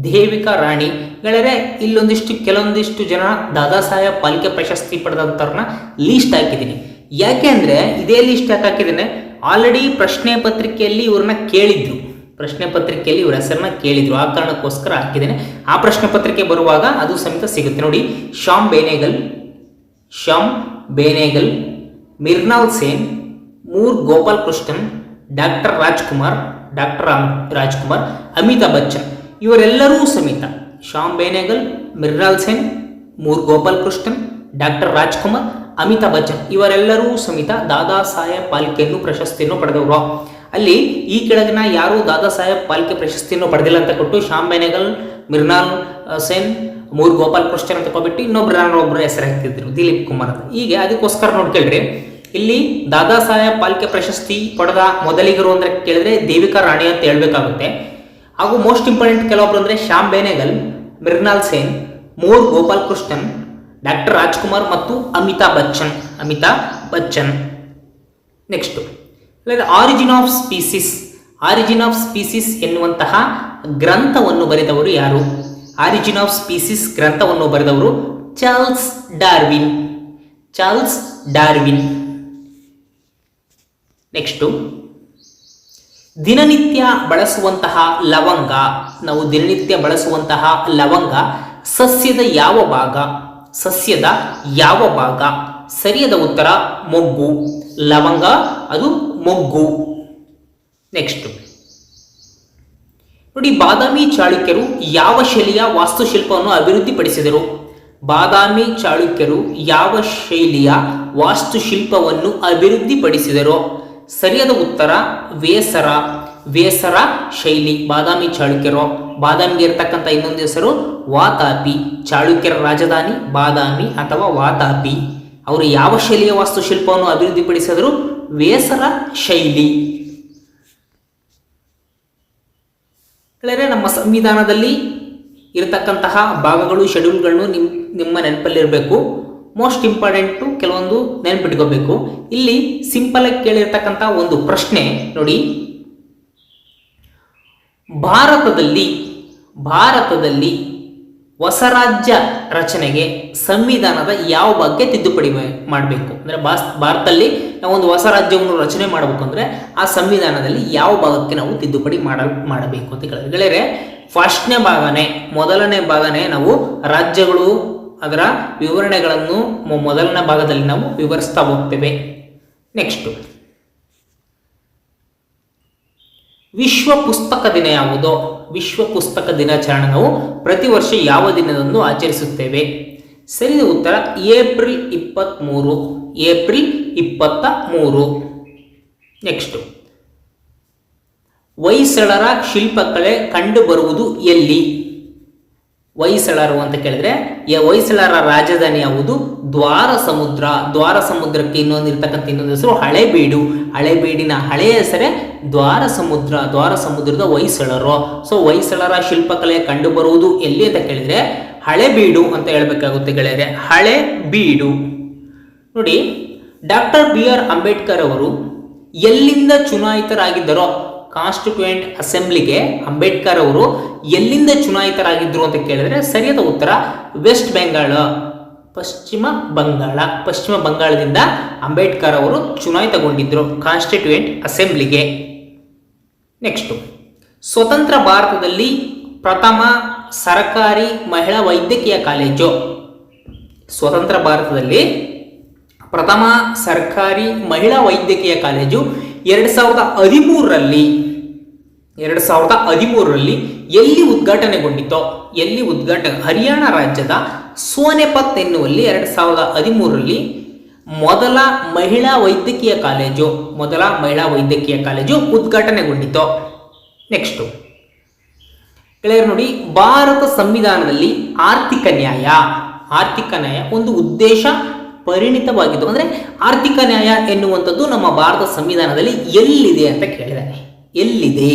ದೇವಿಕಾ ರಾಣಿ. ಗೆಳೆಯರೆ, ಇಲ್ಲೊಂದಿಷ್ಟು ಕೆಲವೊಂದಿಷ್ಟು ಜನ ದಾದಾ ಸಾಹೇಬ್ ಪಾಲಿಕೆ ಪ್ರಶಸ್ತಿ ಪಡೆದಂಥವ್ರನ್ನ ಲೀಸ್ಟ್ ಹಾಕಿದ್ದೀನಿ. ಯಾಕೆ ಅಂದರೆ ಇದೇ ಲೀಸ್ಟ್ ಯಾಕೆ ಹಾಕಿದ್ದೀನಿ? ಆಲ್ರೆಡಿ ಪ್ರಶ್ನೆ ಪತ್ರಿಕೆಯಲ್ಲಿ ಇವ್ರನ್ನ ಕೇಳಿದ್ರು. ಪ್ರಶ್ನೆ ಪತ್ರಿಕೆಯಲ್ಲಿ ಇವರ ಹೆಸರನ್ನ ಕೇಳಿದ್ರು. ಆ ಕಾರಣಕ್ಕೋಸ್ಕರ ಹಾಕಿದ್ದೇನೆ. ಆ ಪ್ರಶ್ನೆ ಪತ್ರಿಕೆ ಬರುವಾಗ ಅದು ಸಮೇತ ಸಿಗುತ್ತೆ. ನೋಡಿ, ಶ್ಯಾಮ್ ಬೇನೇಗಲ್ ಶ್ಯಾಮ್ ಬೇನೇಗಲ್ ಮಿರ್ನಾಲ್ ಸೇನ್, ಮೂರ್ ಗೋಪಾಲ್ ಕೃಷ್ಣನ್ ಡಾಕ್ಟರ್ ರಾಜ್ಕುಮಾರ್ ಡಾಕ್ಟರ್ ರಾಜ್ಕುಮಾರ್ ಅಮಿತಾಬ್ ಬಚ್ಚನ್, ಇವರೆಲ್ಲರೂ ಸಮೇತ ಶ್ಯಾಮ್ ಬೇನೇಗಲ್ ಮಿರ್ನಾಲ್ ಸೇನ್ ಮೂರ್ ಗೋಪಾಲ್ ಕೃಷ್ಣನ್, ಡಾಕ್ಟರ್ ರಾಜ್ಕುಮಾರ್ ಅಮಿತಾಬ್ ಬಚ್ಚನ್ ಇವರೆಲ್ಲರೂ ಸಮೇತ ದಾದಾ ಸಾಹೇಬ್ ಪಾಲ್ಕೆಯನ್ನು ಪ್ರಶಸ್ತಿಯನ್ನು ಪಡೆದವರು. ಅಲ್ಲಿ ಈ ಕೆಳಗಿನ ಯಾರು ದಾದಾ ಸಾಹೇಬ್ ಪಾಲ್ಕೆ ಪ್ರಶಸ್ತಿಯನ್ನು ಪಡೆದಿಲ್ಲ ಅಂತ ಕೊಟ್ಟು ಶ್ಯಾಮ್ ಬೇನೇಗಲ್, ಮಿರ್ನಾಲ್ ಸೇನ್ ಮೂರ್ ಗೋಪಾಲ್ ಕೃಷ್ಣನ್ ಅಂತ ಕೊಬಿಟ್ಟು ಇನ್ನೊಬ್ರು ನಾನು ಒಬ್ಬರು ಹೆಸರು ಹಾಕ್ತಿದ್ರು, ದಿಲೀಪ್ ಕುಮಾರ್ ಅಂತ. ಹೀಗೆ ಅದಕ್ಕೋಸ್ಕರ ನೋಡ್ಕೊಳ್ರಿ ಇಲ್ಲಿ ದಾದಾ ಸಾಹೇಬ್ ಪಾಲ್ಕೆ ಪ್ರಶಸ್ತಿ ಪಡೆದ ಮೊದಲಿಗರು ಅಂದ್ರೆ ಕೇಳಿದ್ರೆ ದೇವಿಕಾ ರಾಣಿ ಅಂತ ಹೇಳ್ಬೇಕಾಗುತ್ತೆ. ಹಾಗೂ ಮೋಸ್ಟ್ ಇಂಪಾರ್ಟೆಂಟ್ ಕೆಲವೊಬ್ರು ಅಂದ್ರೆ ಶ್ಯಾಮ್ ಬೇನೆಗಲ್ ಮೃಗ್ನಾಲ್ ಸೇನ್ ಮೂರ್ ಗೋಪಾಲ್ ಕೃಷ್ಣನ್ ಡಾಕ್ಟರ್ ರಾಜ್ಕುಮಾರ್ ಮತ್ತು Amitabh Bachchan Amitabh Bachchan. Next Origin of Species Origin of Species ಎನ್ನುವಂತಹ ಗ್ರಂಥವನ್ನು ಬರೆದವರು ಯಾರು? ಆರಿಜಿನ್ ಆಫ್ ಸ್ಪೀಸಿಸ್ ಗ್ರಂಥವನ್ನು ಬರೆದವರು Charles Darwin. Charles Darwin. Next ದಿನನಿತ್ಯ ಬಳಸುವಂತಹ ಲವಂಗ, ನಾವು ದಿನನಿತ್ಯ ಬಳಸುವಂತಹ ಲವಂಗ, ಸಸ್ಯದ ಯಾವ ಭಾಗ? ಸಸ್ಯದ ಯಾವ ಭಾಗ? ಸರಿಯಾದ ಉತ್ತರ, ಮೊಗ್ಗು. ಲವಂಗ, ಅದು ಮೊಗ್ಗು. ನೆಕ್ಸ್ಟ್ ನೋಡಿ, ಬಾದಾಮಿ ಚಾಳುಕ್ಯರು ಯಾವ ಶೈಲಿಯ ವಾಸ್ತುಶಿಲ್ಪವನ್ನು ಅಭಿವೃದ್ಧಿಪಡಿಸಿದರು? ಬಾದಾಮಿ ಚಾಳುಕ್ಯರು ಯಾವ ಶೈಲಿಯ ವಾಸ್ತುಶಿಲ್ಪವನ್ನು ಅಭಿವೃದ್ಧಿಪಡಿಸಿದರು? ಸರಿಯಾದ ಉತ್ತರ ವೇಸರ. ವೇಸರ ಶೈಲಿ. ಬಾದಾಮಿ ಚಾಳುಕ್ಯರು. ಬಾದಾಮಿಗೆ ಇರತಕ್ಕಂಥ ಇನ್ನೊಂದು ಹೆಸರು ವಾತಾಪಿ. ಚಾಳುಕ್ಯರ ರಾಜಧಾನಿ ಬಾದಾಮಿ ಅಥವಾ ವಾತಾಪಿ. ಅವರು ಯಾವ ಶೈಲಿಯ ವಾಸ್ತುಶಿಲ್ಪವನ್ನು ಅಭಿವೃದ್ಧಿಪಡಿಸಿದರು? ವೇಸರ ಶೈಲಿ. ನಮ್ಮ ಸಂವಿಧಾನದಲ್ಲಿ ಇರತಕ್ಕಂತಹ ಭಾಗಗಳು, ಶೆಡ್ಯೂಲ್ಗಳನ್ನು ನಿಮ್, ನಿಮ್ಮ ನೆನಪಲ್ಲಿರಬೇಕು. ಮೋಸ್ಟ್ ಇಂಪಾರ್ಟೆಂಟು ಕೆಲವೊಂದು ನೆನಪಿಟ್ಕೋಬೇಕು. ಇಲ್ಲಿ ಸಿಂಪಲ್ ಆಗಿ ಕೇಳಿರ್ತಕ್ಕಂಥ ಒಂದು ಪ್ರಶ್ನೆ ನೋಡಿ. ಭಾರತದಲ್ಲಿ ಭಾರತದಲ್ಲಿ ಹೊಸ ರಾಜ್ಯ ರಚನೆಗೆ ಸಂವಿಧಾನದ ಯಾವ ಬಗ್ಗೆ ತಿದ್ದುಪಡಿ ಮಾಡಬೇಕು? ಅಂದರೆ ಭಾರತದಲ್ಲಿ ನಾವು ಒಂದು ಹೊಸ ರಾಜ್ಯವನ್ನು ರಚನೆ ಮಾಡಬೇಕು ಅಂದರೆ ಆ ಸಂವಿಧಾನದಲ್ಲಿ ಯಾವ ಭಾಗಕ್ಕೆ ನಾವು ತಿದ್ದುಪಡಿ ಮಾಡ, ಮಾಡಬೇಕು ಅಂತ ಕೇಳಿದ್ರೆ. ಫಸ್ಟ್ನೇ ಭಾಗನೇ, ಮೊದಲನೇ ಭಾಗನೇ ನಾವು ರಾಜ್ಯಗಳು ಅದರ ವಿವರಣೆಗಳನ್ನು ಮೊದಲನೇ ಭಾಗದಲ್ಲಿ ನಾವು ವಿವರಿಸ್ತಾ ಹೋಗ್ತೇವೆ. ನೆಕ್ಸ್ಟ್ ವಿಶ್ವ ಪುಸ್ತಕ ದಿನ ಯಾವುದು? ವಿಶ್ವ ಪುಸ್ತಕ ದಿನಾಚರಣೆ ನಾವು ಪ್ರತಿ ವರ್ಷ ಯಾವ ದಿನದಂದು ಆಚರಿಸುತ್ತೇವೆ? ಸರಿಯಾದ ಉತ್ತರ, ಏಪ್ರಿಲ್ ಇಪ್ಪತ್ತ್ಮೂರು ಏಪ್ರಿಲ್ ಇಪ್ಪತ್ತ ಮೂರು ನೆಕ್ಸ್ಟ್ ಹೊಯ್ಸಳರ ಶಿಲ್ಪಕಲೆ ಕಂಡುಬರುವುದು ಎಲ್ಲಿ? ಹೊಯ್ಸಳರು ಅಂತ ಕೇಳಿದ್ರೆ ಹೊಯ್ಸಳರ ರಾಜಧಾನಿ ಯಾವುದು? ದ್ವಾರ ಸಮುದ್ರ ದ್ವಾರ ಸಮುದ್ರಕ್ಕೆ ಇನ್ನೊಂದು ಇರ್ತಕ್ಕಂಥ ಇನ್ನೊಂದು ಹೆಸರು ಹಳೆಬೀಡು. ಹಳೆಬೀಡಿನ ಹಳೆಯ ಹೆಸರೇ ದ್ವಾರ ಸಮುದ್ರ ದ್ವಾರ ಸಮುದ್ರದ ಹೊಯ್ಸಳರು ಸೊ ಹೊಯ್ಸಳರ ಶಿಲ್ಪಕಲೆ ಕಂಡುಬರುವುದು ಎಲ್ಲಿ ಅಂತ ಕೇಳಿದ್ರೆ, ಹಳೆಬೀಡು ಅಂತ ಹೇಳಬೇಕಾಗುತ್ತೆ ಗೆಳೆಯರೆ. ಹಳೆ ಬೀಡು ನೋಡಿ, ಡಾಕ್ಟರ್ ಬಿ ಆರ್ ಅಂಬೇಡ್ಕರ್ ಅವರು ಎಲ್ಲಿಂದ ಚುನಾಯಿತರಾಗಿದ್ದರೋ ಕಾನ್ಸ್ಟಿಟ್ಯೂಯೆಂಟ್ ಅಸೆಂಬ್ಲಿಗೆ ಅಂಬೇಡ್ಕರ್ ಅವರು ಎಲ್ಲಿಂದ ಚುನಾಯಿತರಾಗಿದ್ರು ಅಂತ ಕೇಳಿದ್ರೆ ಸರಿಯಾದ ಉತ್ತರ ವೆಸ್ಟ್ ಬೆಂಗಾಳ, ಪಶ್ಚಿಮ ಬಂಗಾಳ. ಪಶ್ಚಿಮ ಬಂಗಾಳದಿಂದ ಅಂಬೇಡ್ಕರ್ ಅವರು ಚುನಾಯಿತಗೊಂಡಿದ್ದರು ಕಾನ್ಸ್ಟಿಟ್ಯೂಯೆಂಟ್ ಅಸೆಂಬ್ಲಿಗೆ. ನೆಕ್ಸ್ಟು ಸ್ವತಂತ್ರ ಭಾರತದಲ್ಲಿ ಪ್ರಥಮ ಸರ್ಕಾರಿ ಮಹಿಳಾ ವೈದ್ಯಕೀಯ ಕಾಲೇಜು. ಸ್ವತಂತ್ರ ಭಾರತದಲ್ಲಿ ಪ್ರಥಮ ಸರ್ಕಾರಿ ಮಹಿಳಾ ವೈದ್ಯಕೀಯ ಕಾಲೇಜು ಎರಡು ಸಾವಿರದ ಹದಿಮೂರರಲ್ಲಿ, ಎರಡು ಸಾವಿರದ ಹದಿಮೂರರಲ್ಲಿ ಎಲ್ಲಿ ಉದ್ಘಾಟನೆಗೊಂಡಿತೋ ಎಲ್ಲಿ ಉದ್ಘಾಟನೆ ಹರಿಯಾಣ ರಾಜ್ಯದ ಸೋನೆಪತ್ ಎನ್ನುವಲ್ಲಿ ಎರಡು ಸಾವಿರದ ಹದಿಮೂರರಲ್ಲಿ ಮೊದಲ ಮಹಿಳಾ ವೈದ್ಯಕೀಯ ಕಾಲೇಜು, ಮೊದಲ ಮಹಿಳಾ ವೈದ್ಯಕೀಯ ಕಾಲೇಜು ಉದ್ಘಾಟನೆಗೊಂಡಿತು ನೆಕ್ಸ್ಟು ಗೆಳೆಯರು ನೋಡಿ, ಭಾರತ ಸಂವಿಧಾನದಲ್ಲಿ ಆರ್ಥಿಕ ನ್ಯಾಯ ಆರ್ಥಿಕ ನ್ಯಾಯ ಒಂದು ಉದ್ದೇಶ ಪರಿಣಿತವಾಗಿದ್ದು, ಅಂದರೆ ಆರ್ಥಿಕ ನ್ಯಾಯ ಎನ್ನುವಂಥದ್ದು ನಮ್ಮ ಭಾರತ ಸಂವಿಧಾನದಲ್ಲಿ ಎಲ್ಲಿದೆ ಅಂತ ಕೇಳಿದ್ದಾರೆ ಎಲ್ಲಿದೆ?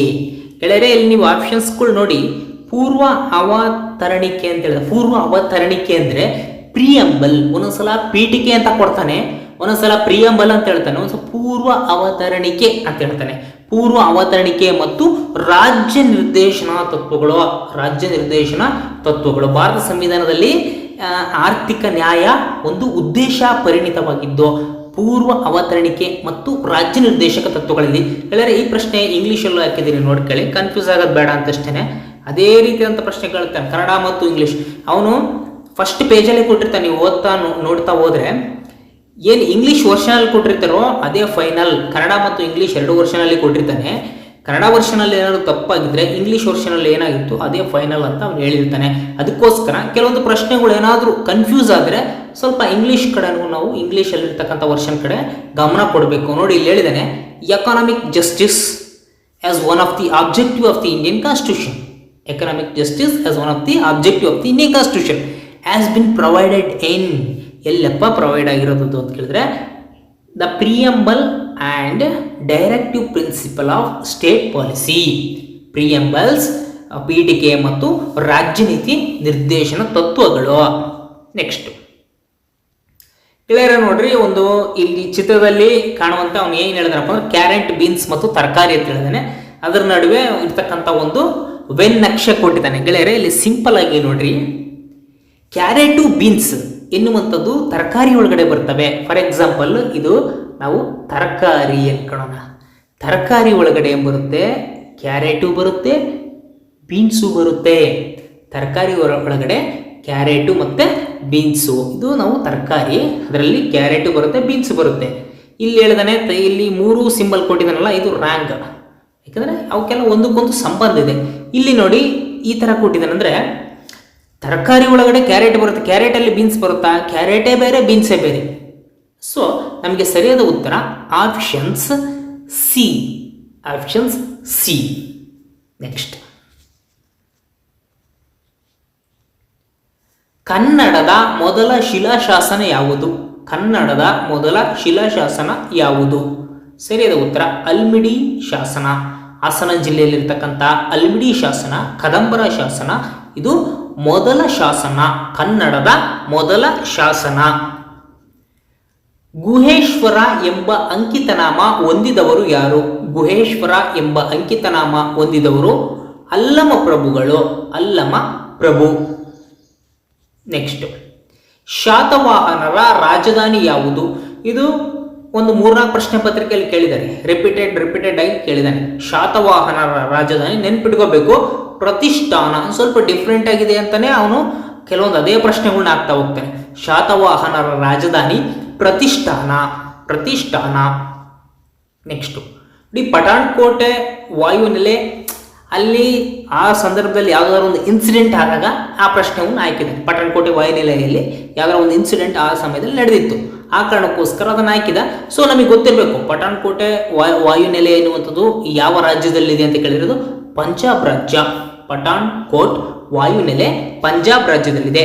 ಗೆಳೆಯರೆ ಇಲ್ಲಿ ನೀವು ಆಪ್ಷನ್ಸ್ಗಳು ನೋಡಿ. ಪೂರ್ವ ಅವತರಣಿಕೆ ಅಂತ ಹೇಳಿದ. ಪೂರ್ವ ಅವತರಣಿಕೆ ಅಂದರೆ ಪ್ರಿಯಂಬಲ್ ಒಂದೊಂದ್ಸಲ ಪೀಠಿಕೆ ಅಂತ ಕೊಡ್ತಾನೆ. ಒಂದೊಂದ್ಸಲ ಪ್ರಿಯಂಬಲ್ ಅಂತ ಹೇಳ್ತಾನೆ. ಒಂದ್ಸಲ ಪೂರ್ವ ಅವತರಣಿಕೆ ಅಂತ ಹೇಳ್ತಾನೆ. ಪೂರ್ವ ಅವತರಣಿಕೆ ಮತ್ತು ರಾಜ್ಯ ನಿರ್ದೇಶನ ತತ್ವಗಳು. ರಾಜ್ಯ ನಿರ್ದೇಶನ ತತ್ವಗಳು. ಭಾರತ ಸಂವಿಧಾನದಲ್ಲಿ ಆರ್ಥಿಕ ನ್ಯಾಯ ಒಂದು ಉದ್ದೇಶ ಪರಿಣಿತವಾಗಿದ್ದು, ಪೂರ್ವ ಅವತರಣಿಕೆ ಮತ್ತು ರಾಜ್ಯ ನಿರ್ದೇಶಕ ತತ್ವಗಳಲ್ಲಿ ಹೇಳಿದ್ರೆ ಈ ಪ್ರಶ್ನೆ ಇಂಗ್ಲೀಷಲ್ಲೂ ಹಾಕಿದ್ದೀನಿ ನೋಡ್ಕೊಳ್ಳಿ ಕನ್ಫ್ಯೂಸ್ ಆಗೋದು ಬೇಡ ಅಂತಷ್ಟೇ ಅದೇ ರೀತಿಯಾದಂಥ ಪ್ರಶ್ನೆ ಕೇಳ್ತಾನೆ. ಕನ್ನಡ ಮತ್ತು ಇಂಗ್ಲೀಷ್. ಅವನು ಫಸ್ಟ್ ಪೇಜಲ್ಲಿ ಕೊಟ್ಟಿರ್ತಾನೆ, ನೀವು ಓದ್ತಾ ನೋಡ್ತಾ ಹೋದ್ರೆ. ಏನು ಇಂಗ್ಲೀಷ್ ವರ್ಷನಲ್ಲಿ ಕೊಟ್ಟಿರ್ತಾರೋ, ಅದೇ ಫೈನಲ್ ಕನ್ನಡ ಮತ್ತು ಇಂಗ್ಲೀಷ್ ಎರಡು ವರ್ಷನಲ್ಲಿ ಕೊಟ್ಟಿರ್ತಾನೆ. ಕನ್ನಡ ವರ್ಷನಲ್ಲಿ ಏನಾದರೂ ತಪ್ಪಾಗಿದ್ರೆ ಇಂಗ್ಲೀಷ್ ವರ್ಷನಲ್ಲಿ ಏನಾಗಿತ್ತು, ಅದೇ ಫೈನಲ್ ಅಂತ ಅವ್ನು ಹೇಳಿರ್ತಾನೆ. ಅದಕ್ಕೋಸ್ಕರ ಕೆಲವೊಂದು ಪ್ರಶ್ನೆಗಳು ಏನಾದರೂ ಕನ್ಫ್ಯೂಸ್ ಆದರೆ ಸ್ವಲ್ಪ ಇಂಗ್ಲೀಷ್ ಕಡೆನೂ ನಾವು ಇಂಗ್ಲೀಷಲ್ಲಿರ್ತಕ್ಕಂಥ ವರ್ಷನ್ ಕಡೆ ಗಮನ ಕೊಡಬೇಕು. ನೋಡಿ, ಇಲ್ಲಿ ಹೇಳಿದ್ದಾನೆ economic justice as one of the objective of the Indian constitution economic justice as one of the objective of the Indian constitution as been provided in Yellappa provide ಆಗಿರೋದು ಅಂತ ಕೇಳಿದ್ರೆ the preamble and directive principle of state policy preambles ಪೀಠಿಕೆ ಮತ್ತು ರಾಜ್ಯ ನೀತಿ ನಿರ್ದೇಶನ ತತ್ವಗಳು. ನೆಕ್ಸ್ಟ್ ಕ್ಲಿಯರ್ ನೋಡ್ರಿ, ಒಂದು ಇಲ್ಲಿ ಚಿತ್ರದಲ್ಲಿ ಕಾಣುವಂತ ಅವನು ಏನು ಹೇಳಿದ್ರಪ್ಪ ಅಂದ್ರೆ ಕ್ಯಾರೆಟ್ ಬೀನ್ಸ್ ಮತ್ತು ತರಕಾರಿ ಅಂತ ಹೇಳಿದಾನೆ. ಅದರ ನಡುವೆ ಇರ್ತಕ್ಕಂಥ ಒಂದು ವೆನ್ ನಕ್ಷೆ ಕೊಟ್ಟಿದ್ದಾನೆ. ಗೆಳೆಯರೇ, ಇಲ್ಲಿ ಸಿಂಪಲ್ ಆಗಿ ನೋಡ್ರಿ. ಕ್ಯಾರೆಟು ಬೀನ್ಸ್ ಎನ್ನುವಂಥದ್ದು ತರಕಾರಿ ಒಳಗಡೆ ಬರ್ತವೆ. ಫಾರ್ ಎಕ್ಸಾಂಪಲ್ ಇದು ನಾವು ತರಕಾರಿ ಅನ್ಕೊಳ್ಳೋಣ ತರಕಾರಿ ಒಳಗಡೆ ಏನು ಬರುತ್ತೆ? ಕ್ಯಾರೆಟು ಬರುತ್ತೆ, ಬೀನ್ಸು ಬರುತ್ತೆ. ತರಕಾರಿ ಒಳ- ಒಳಗಡೆ ಕ್ಯಾರೆಟು ಮತ್ತು ಬೀನ್ಸು. ಇದು ನಾವು ತರಕಾರಿ, ಅದರಲ್ಲಿ ಕ್ಯಾರೆಟು ಬರುತ್ತೆ, ಬೀನ್ಸ್ ಬರುತ್ತೆ. ಇಲ್ಲಿ ಹೇಳ್ದಾನೆ ಇಲ್ಲಿ ಮೂರು ಸಿಂಬಲ್ ಕೊಟ್ಟಿದ್ದಾನಲ್ಲ, ಇದು ರ್ಯಾಂಗ್ ಯಾಕಂದರೆ ಅವಕ್ಕೆಲ್ಲ ಒಂದಕ್ಕೊಂದು ಸಂಬಂಧ ಇದೆ. ಇಲ್ಲಿ ನೋಡಿ ಈ ಥರ ಕೊಟ್ಟಿದ್ದಾನಂದ್ರೆ ತರಕಾರಿ ಒಳಗಡೆ ಕ್ಯಾರೆಟ್ ಬರುತ್ತೆ. ಕ್ಯಾರೆಟಲ್ಲಿ ಬೀನ್ಸ್ ಬರುತ್ತಾ? ಕ್ಯಾರೆಟೇ ಬೇರೆ ಬೀನ್ಸೇ ಬೇರೆ. ಸೊ ನಮಗೆ ಸರಿಯಾದ ಉತ್ತರ options C options C next ಕನ್ನಡದ ಮೊದಲ ಶಿಲಾಶಾಸನ ಯಾವುದು? ಕನ್ನಡದ ಮೊದಲ ಶಿಲಾಶಾಸನ ಯಾವುದು? ಸರಿಯಾದ ಉತ್ತರ ಅಲ್ಮಿಡಿ ಶಾಸನ. ಹಾಸನ ಜಿಲ್ಲೆಯಲ್ಲಿರ್ತಕ್ಕಂಥ ಅಲ್ಮಿಡಿ ಶಾಸನ, ಕದಂಬರ ಶಾಸನ. ಇದು ಮೊದಲ ಶಾಸನ, ಕನ್ನಡದ ಮೊದಲ ಶಾಸನ. ಗುಹೇಶ್ವರ ಎಂಬ ಅಂಕಿತನಾಮ ಹೊಂದಿದವರು ಯಾರು? ಗುಹೇಶ್ವರ ಎಂಬ ಅಂಕಿತನಾಮ ಹೊಂದಿದವರು ಅಲ್ಲಮ ಪ್ರಭುಗಳು, ಅಲ್ಲಮ ಪ್ರಭು. ನೆಕ್ಸ್ಟ್ ಶಾತವಾಹನರ ರಾಜಧಾನಿ ಯಾವುದು? ಇದು ಒಂದು ಮೂರ್ನಾಲ್ಕು ಪ್ರಶ್ನೆ ಪತ್ರಿಕೆಯಲ್ಲಿ ಕೇಳಿದ್ದಾರೆ. ರಿಪೀಟೆಡ್ ರಿಪೀಟೆಡ್ ಆಗಿ ಕೇಳಿದ್ದಾನೆ. ಶಾತವಾಹನರ ರಾಜಧಾನಿ ನೆನ್ಪಿಟ್ಕೋಬೇಕು. ಪ್ರತಿಷ್ಠಾನ. ಸ್ವಲ್ಪ ಡಿಫ್ರೆಂಟ್ ಆಗಿದೆ ಅಂತಾನೆ ಅವನು ಕೆಲವೊಂದು ಅದೇ ಪ್ರಶ್ನೆಗಳನ್ನ ಆಗ್ತಾ ಹೋಗ್ತಾನೆ. ಶಾತವಾಹನರ ರಾಜಧಾನಿ ಪ್ರತಿಷ್ಠಾನ ಪ್ರತಿಷ್ಠಾನ. ನೆಕ್ಸ್ಟು ಈ ಪಠಾಣ್ಕೋಟೆ ವಾಯುನೆಲೆ ಅಲ್ಲಿ ಆ ಸಂದರ್ಭದಲ್ಲಿ ಯಾವುದಾದ್ರು ಒಂದು ಇನ್ಸಿಡೆಂಟ್ ಆದಾಗ ಆ ಪ್ರಶ್ನೆಯನ್ನು ಹಾಕಿದ್ದಾನೆ ಪಠಾಣ್ಕೋಟೆ ವಾಯುನೆಲೆಯಲ್ಲಿ ಯಾವ್ದಾರ ಒಂದು ಇನ್ಸಿಡೆಂಟ್ ಆ ಸಮಯದಲ್ಲಿ ನಡೆದಿತ್ತು. ಆ ಕಾರಣಕ್ಕೋಸ್ಕರ ಅದನ್ನು ಹಾಕಿದ. ಸೊ ನಮಗೆ ಗೊತ್ತಿರಬೇಕು, ಪಠಾಣ್ಕೋಟೆ ವಾಯು ವಾಯುನೆಲೆ ಎನ್ನುವಂಥದ್ದು ಯಾವ ರಾಜ್ಯದಲ್ಲಿದೆ ಅಂತ ಕೇಳಿರೋದು. ಪಂಜಾಬ್ ರಾಜ್ಯ ಪಠಾಣ್ ಕೋಟ್ ವಾಯುನೆಲೆ ಪಂಜಾಬ್ ರಾಜ್ಯದಲ್ಲಿದೆ.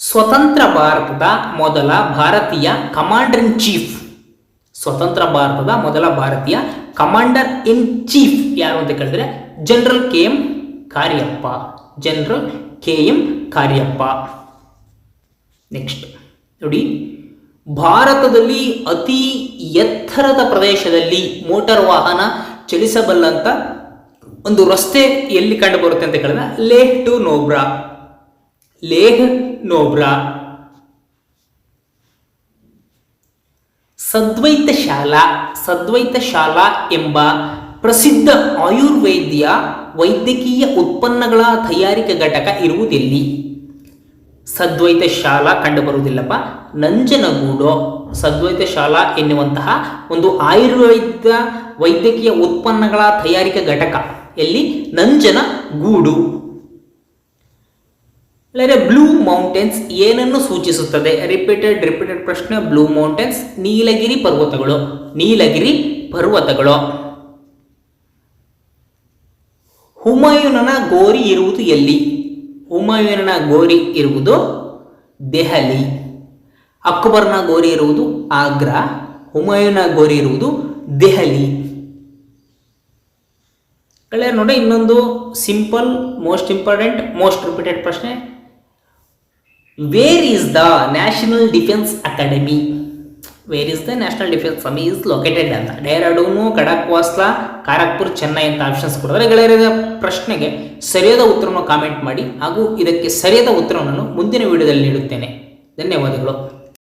ಸ್ವತಂತ್ರ ಭಾರತದ ಮೊದಲ ಭಾರತೀಯ ಕಮಾಂಡರ್ ಇನ್ ಚೀಫ್. ಸ್ವತಂತ್ರ ಭಾರತದ ಮೊದಲ ಭಾರತೀಯ ಕಮಾಂಡರ್ ಇನ್ ಚೀಫ್ ಯಾರು ಅಂತ ಕೇಳಿದ್ರೆ general K M Cariappa. General K M Cariappa. Next ನೋಡಿ, ಭಾರತದಲ್ಲಿ ಅತಿ ಎತ್ತರದ ಪ್ರದೇಶದಲ್ಲಿ ಮೋಟಾರ್ ವಾಹನ ಚಲಿಸಬಲ್ಲಂತ ಒಂದು ರಸ್ತೆ ಎಲ್ಲಿ ಕಂಡು ಬರುತ್ತೆ ಅಂತ ಕೇಳಿದ್ರೆ, ಲೇಹ್ ಟು ನೋಬ್ರಾ. ಲೇಹ್ ನೋಬ್ರಾ. ಸದ್ವೈತ ಶಾಲಾ ಸದ್ವೈತ ಶಾಲಾ ಎಂಬ ಪ್ರಸಿದ್ಧ ಆಯುರ್ವೇದ್ಯ ವೈದ್ಯಕೀಯ ಉತ್ಪನ್ನಗಳ ತಯಾರಿಕಾ ಘಟಕ ಇರುವುದೆಲ್ಲಿ? ಸದ್ವೈತ ಶಾಲಾ ಕಂಡುಬರುವುದಿಲ್ಲಪ್ಪ. ನಂಜನಗೂಡು ಸದ್ವೈತ ಶಾಲಾ ಎನ್ನುವಂತಹ ಒಂದು ಆಯುರ್ವೇದ ವೈದ್ಯಕೀಯ ಉತ್ಪನ್ನಗಳ ತಯಾರಿಕಾ ಘಟಕ. ಎಲ್ಲಿ? ನಂಜನಗೂಡು ಅಂದರೆ ಬ್ಲೂ ಮೌಂಟೇನ್ಸ್ ಏನನ್ನು ಸೂಚಿಸುತ್ತದೆ? ರಿಪೀಟೆಡ್ ರಿಪೀಟೆಡ್ ಪ್ರಶ್ನೆ, ಬ್ಲೂ ಮೌಂಟೇನ್ಸ್, ನೀಲಗಿರಿ ಪರ್ವತಗಳು. ನೀಲಗಿರಿ ಪರ್ವತಗಳು. ಹುಮಾಯೂನನ ಗೋರಿ ಇರುವುದು ಎಲ್ಲಿ? ಹುಮಾಯೂನನ ಗೋರಿ ಇರುವುದು ದೆಹಲಿ. ಅಕ್ಬರ್ನ ಗೋರಿ ಇರುವುದು ಆಗ್ರಾ. ಹುಮಾಯೂನ ಗೋರಿ ಇರುವುದು ದೆಹಲಿ. ಗೆಳೆಯರು ನೋಡಿ, ಇನ್ನೊಂದು simple, most important, most repeated ಪ್ರಶ್ನೆ. Where is the National Defence Academy where is the National Defence Sami is located ಅಂತ ಡೆಹ್ರಾಡೂನು ಖಡಕ್ವಾಸ್ಲಾ ಖಾರಗ್ಪುರ್ ಚೆನ್ನೈ ಅಂತ ಆಪ್ಷನ್ಸ್ ಕೊಡಿದ್ರೆ ಗೆಳೆಯರ ಪ್ರಶ್ನೆಗೆ ಸರಿಯಾದ ಉತ್ತರವನ್ನು ಕಾಮೆಂಟ್ ಮಾಡಿ ಹಾಗೂ ಇದಕ್ಕೆ ಸರಿಯಾದ ಉತ್ತರವನ್ನು ಮುಂದಿನ ವಿಡಿಯೋದಲ್ಲಿ ನೀಡುತ್ತೇನೆ. ಧನ್ಯವಾದಗಳು.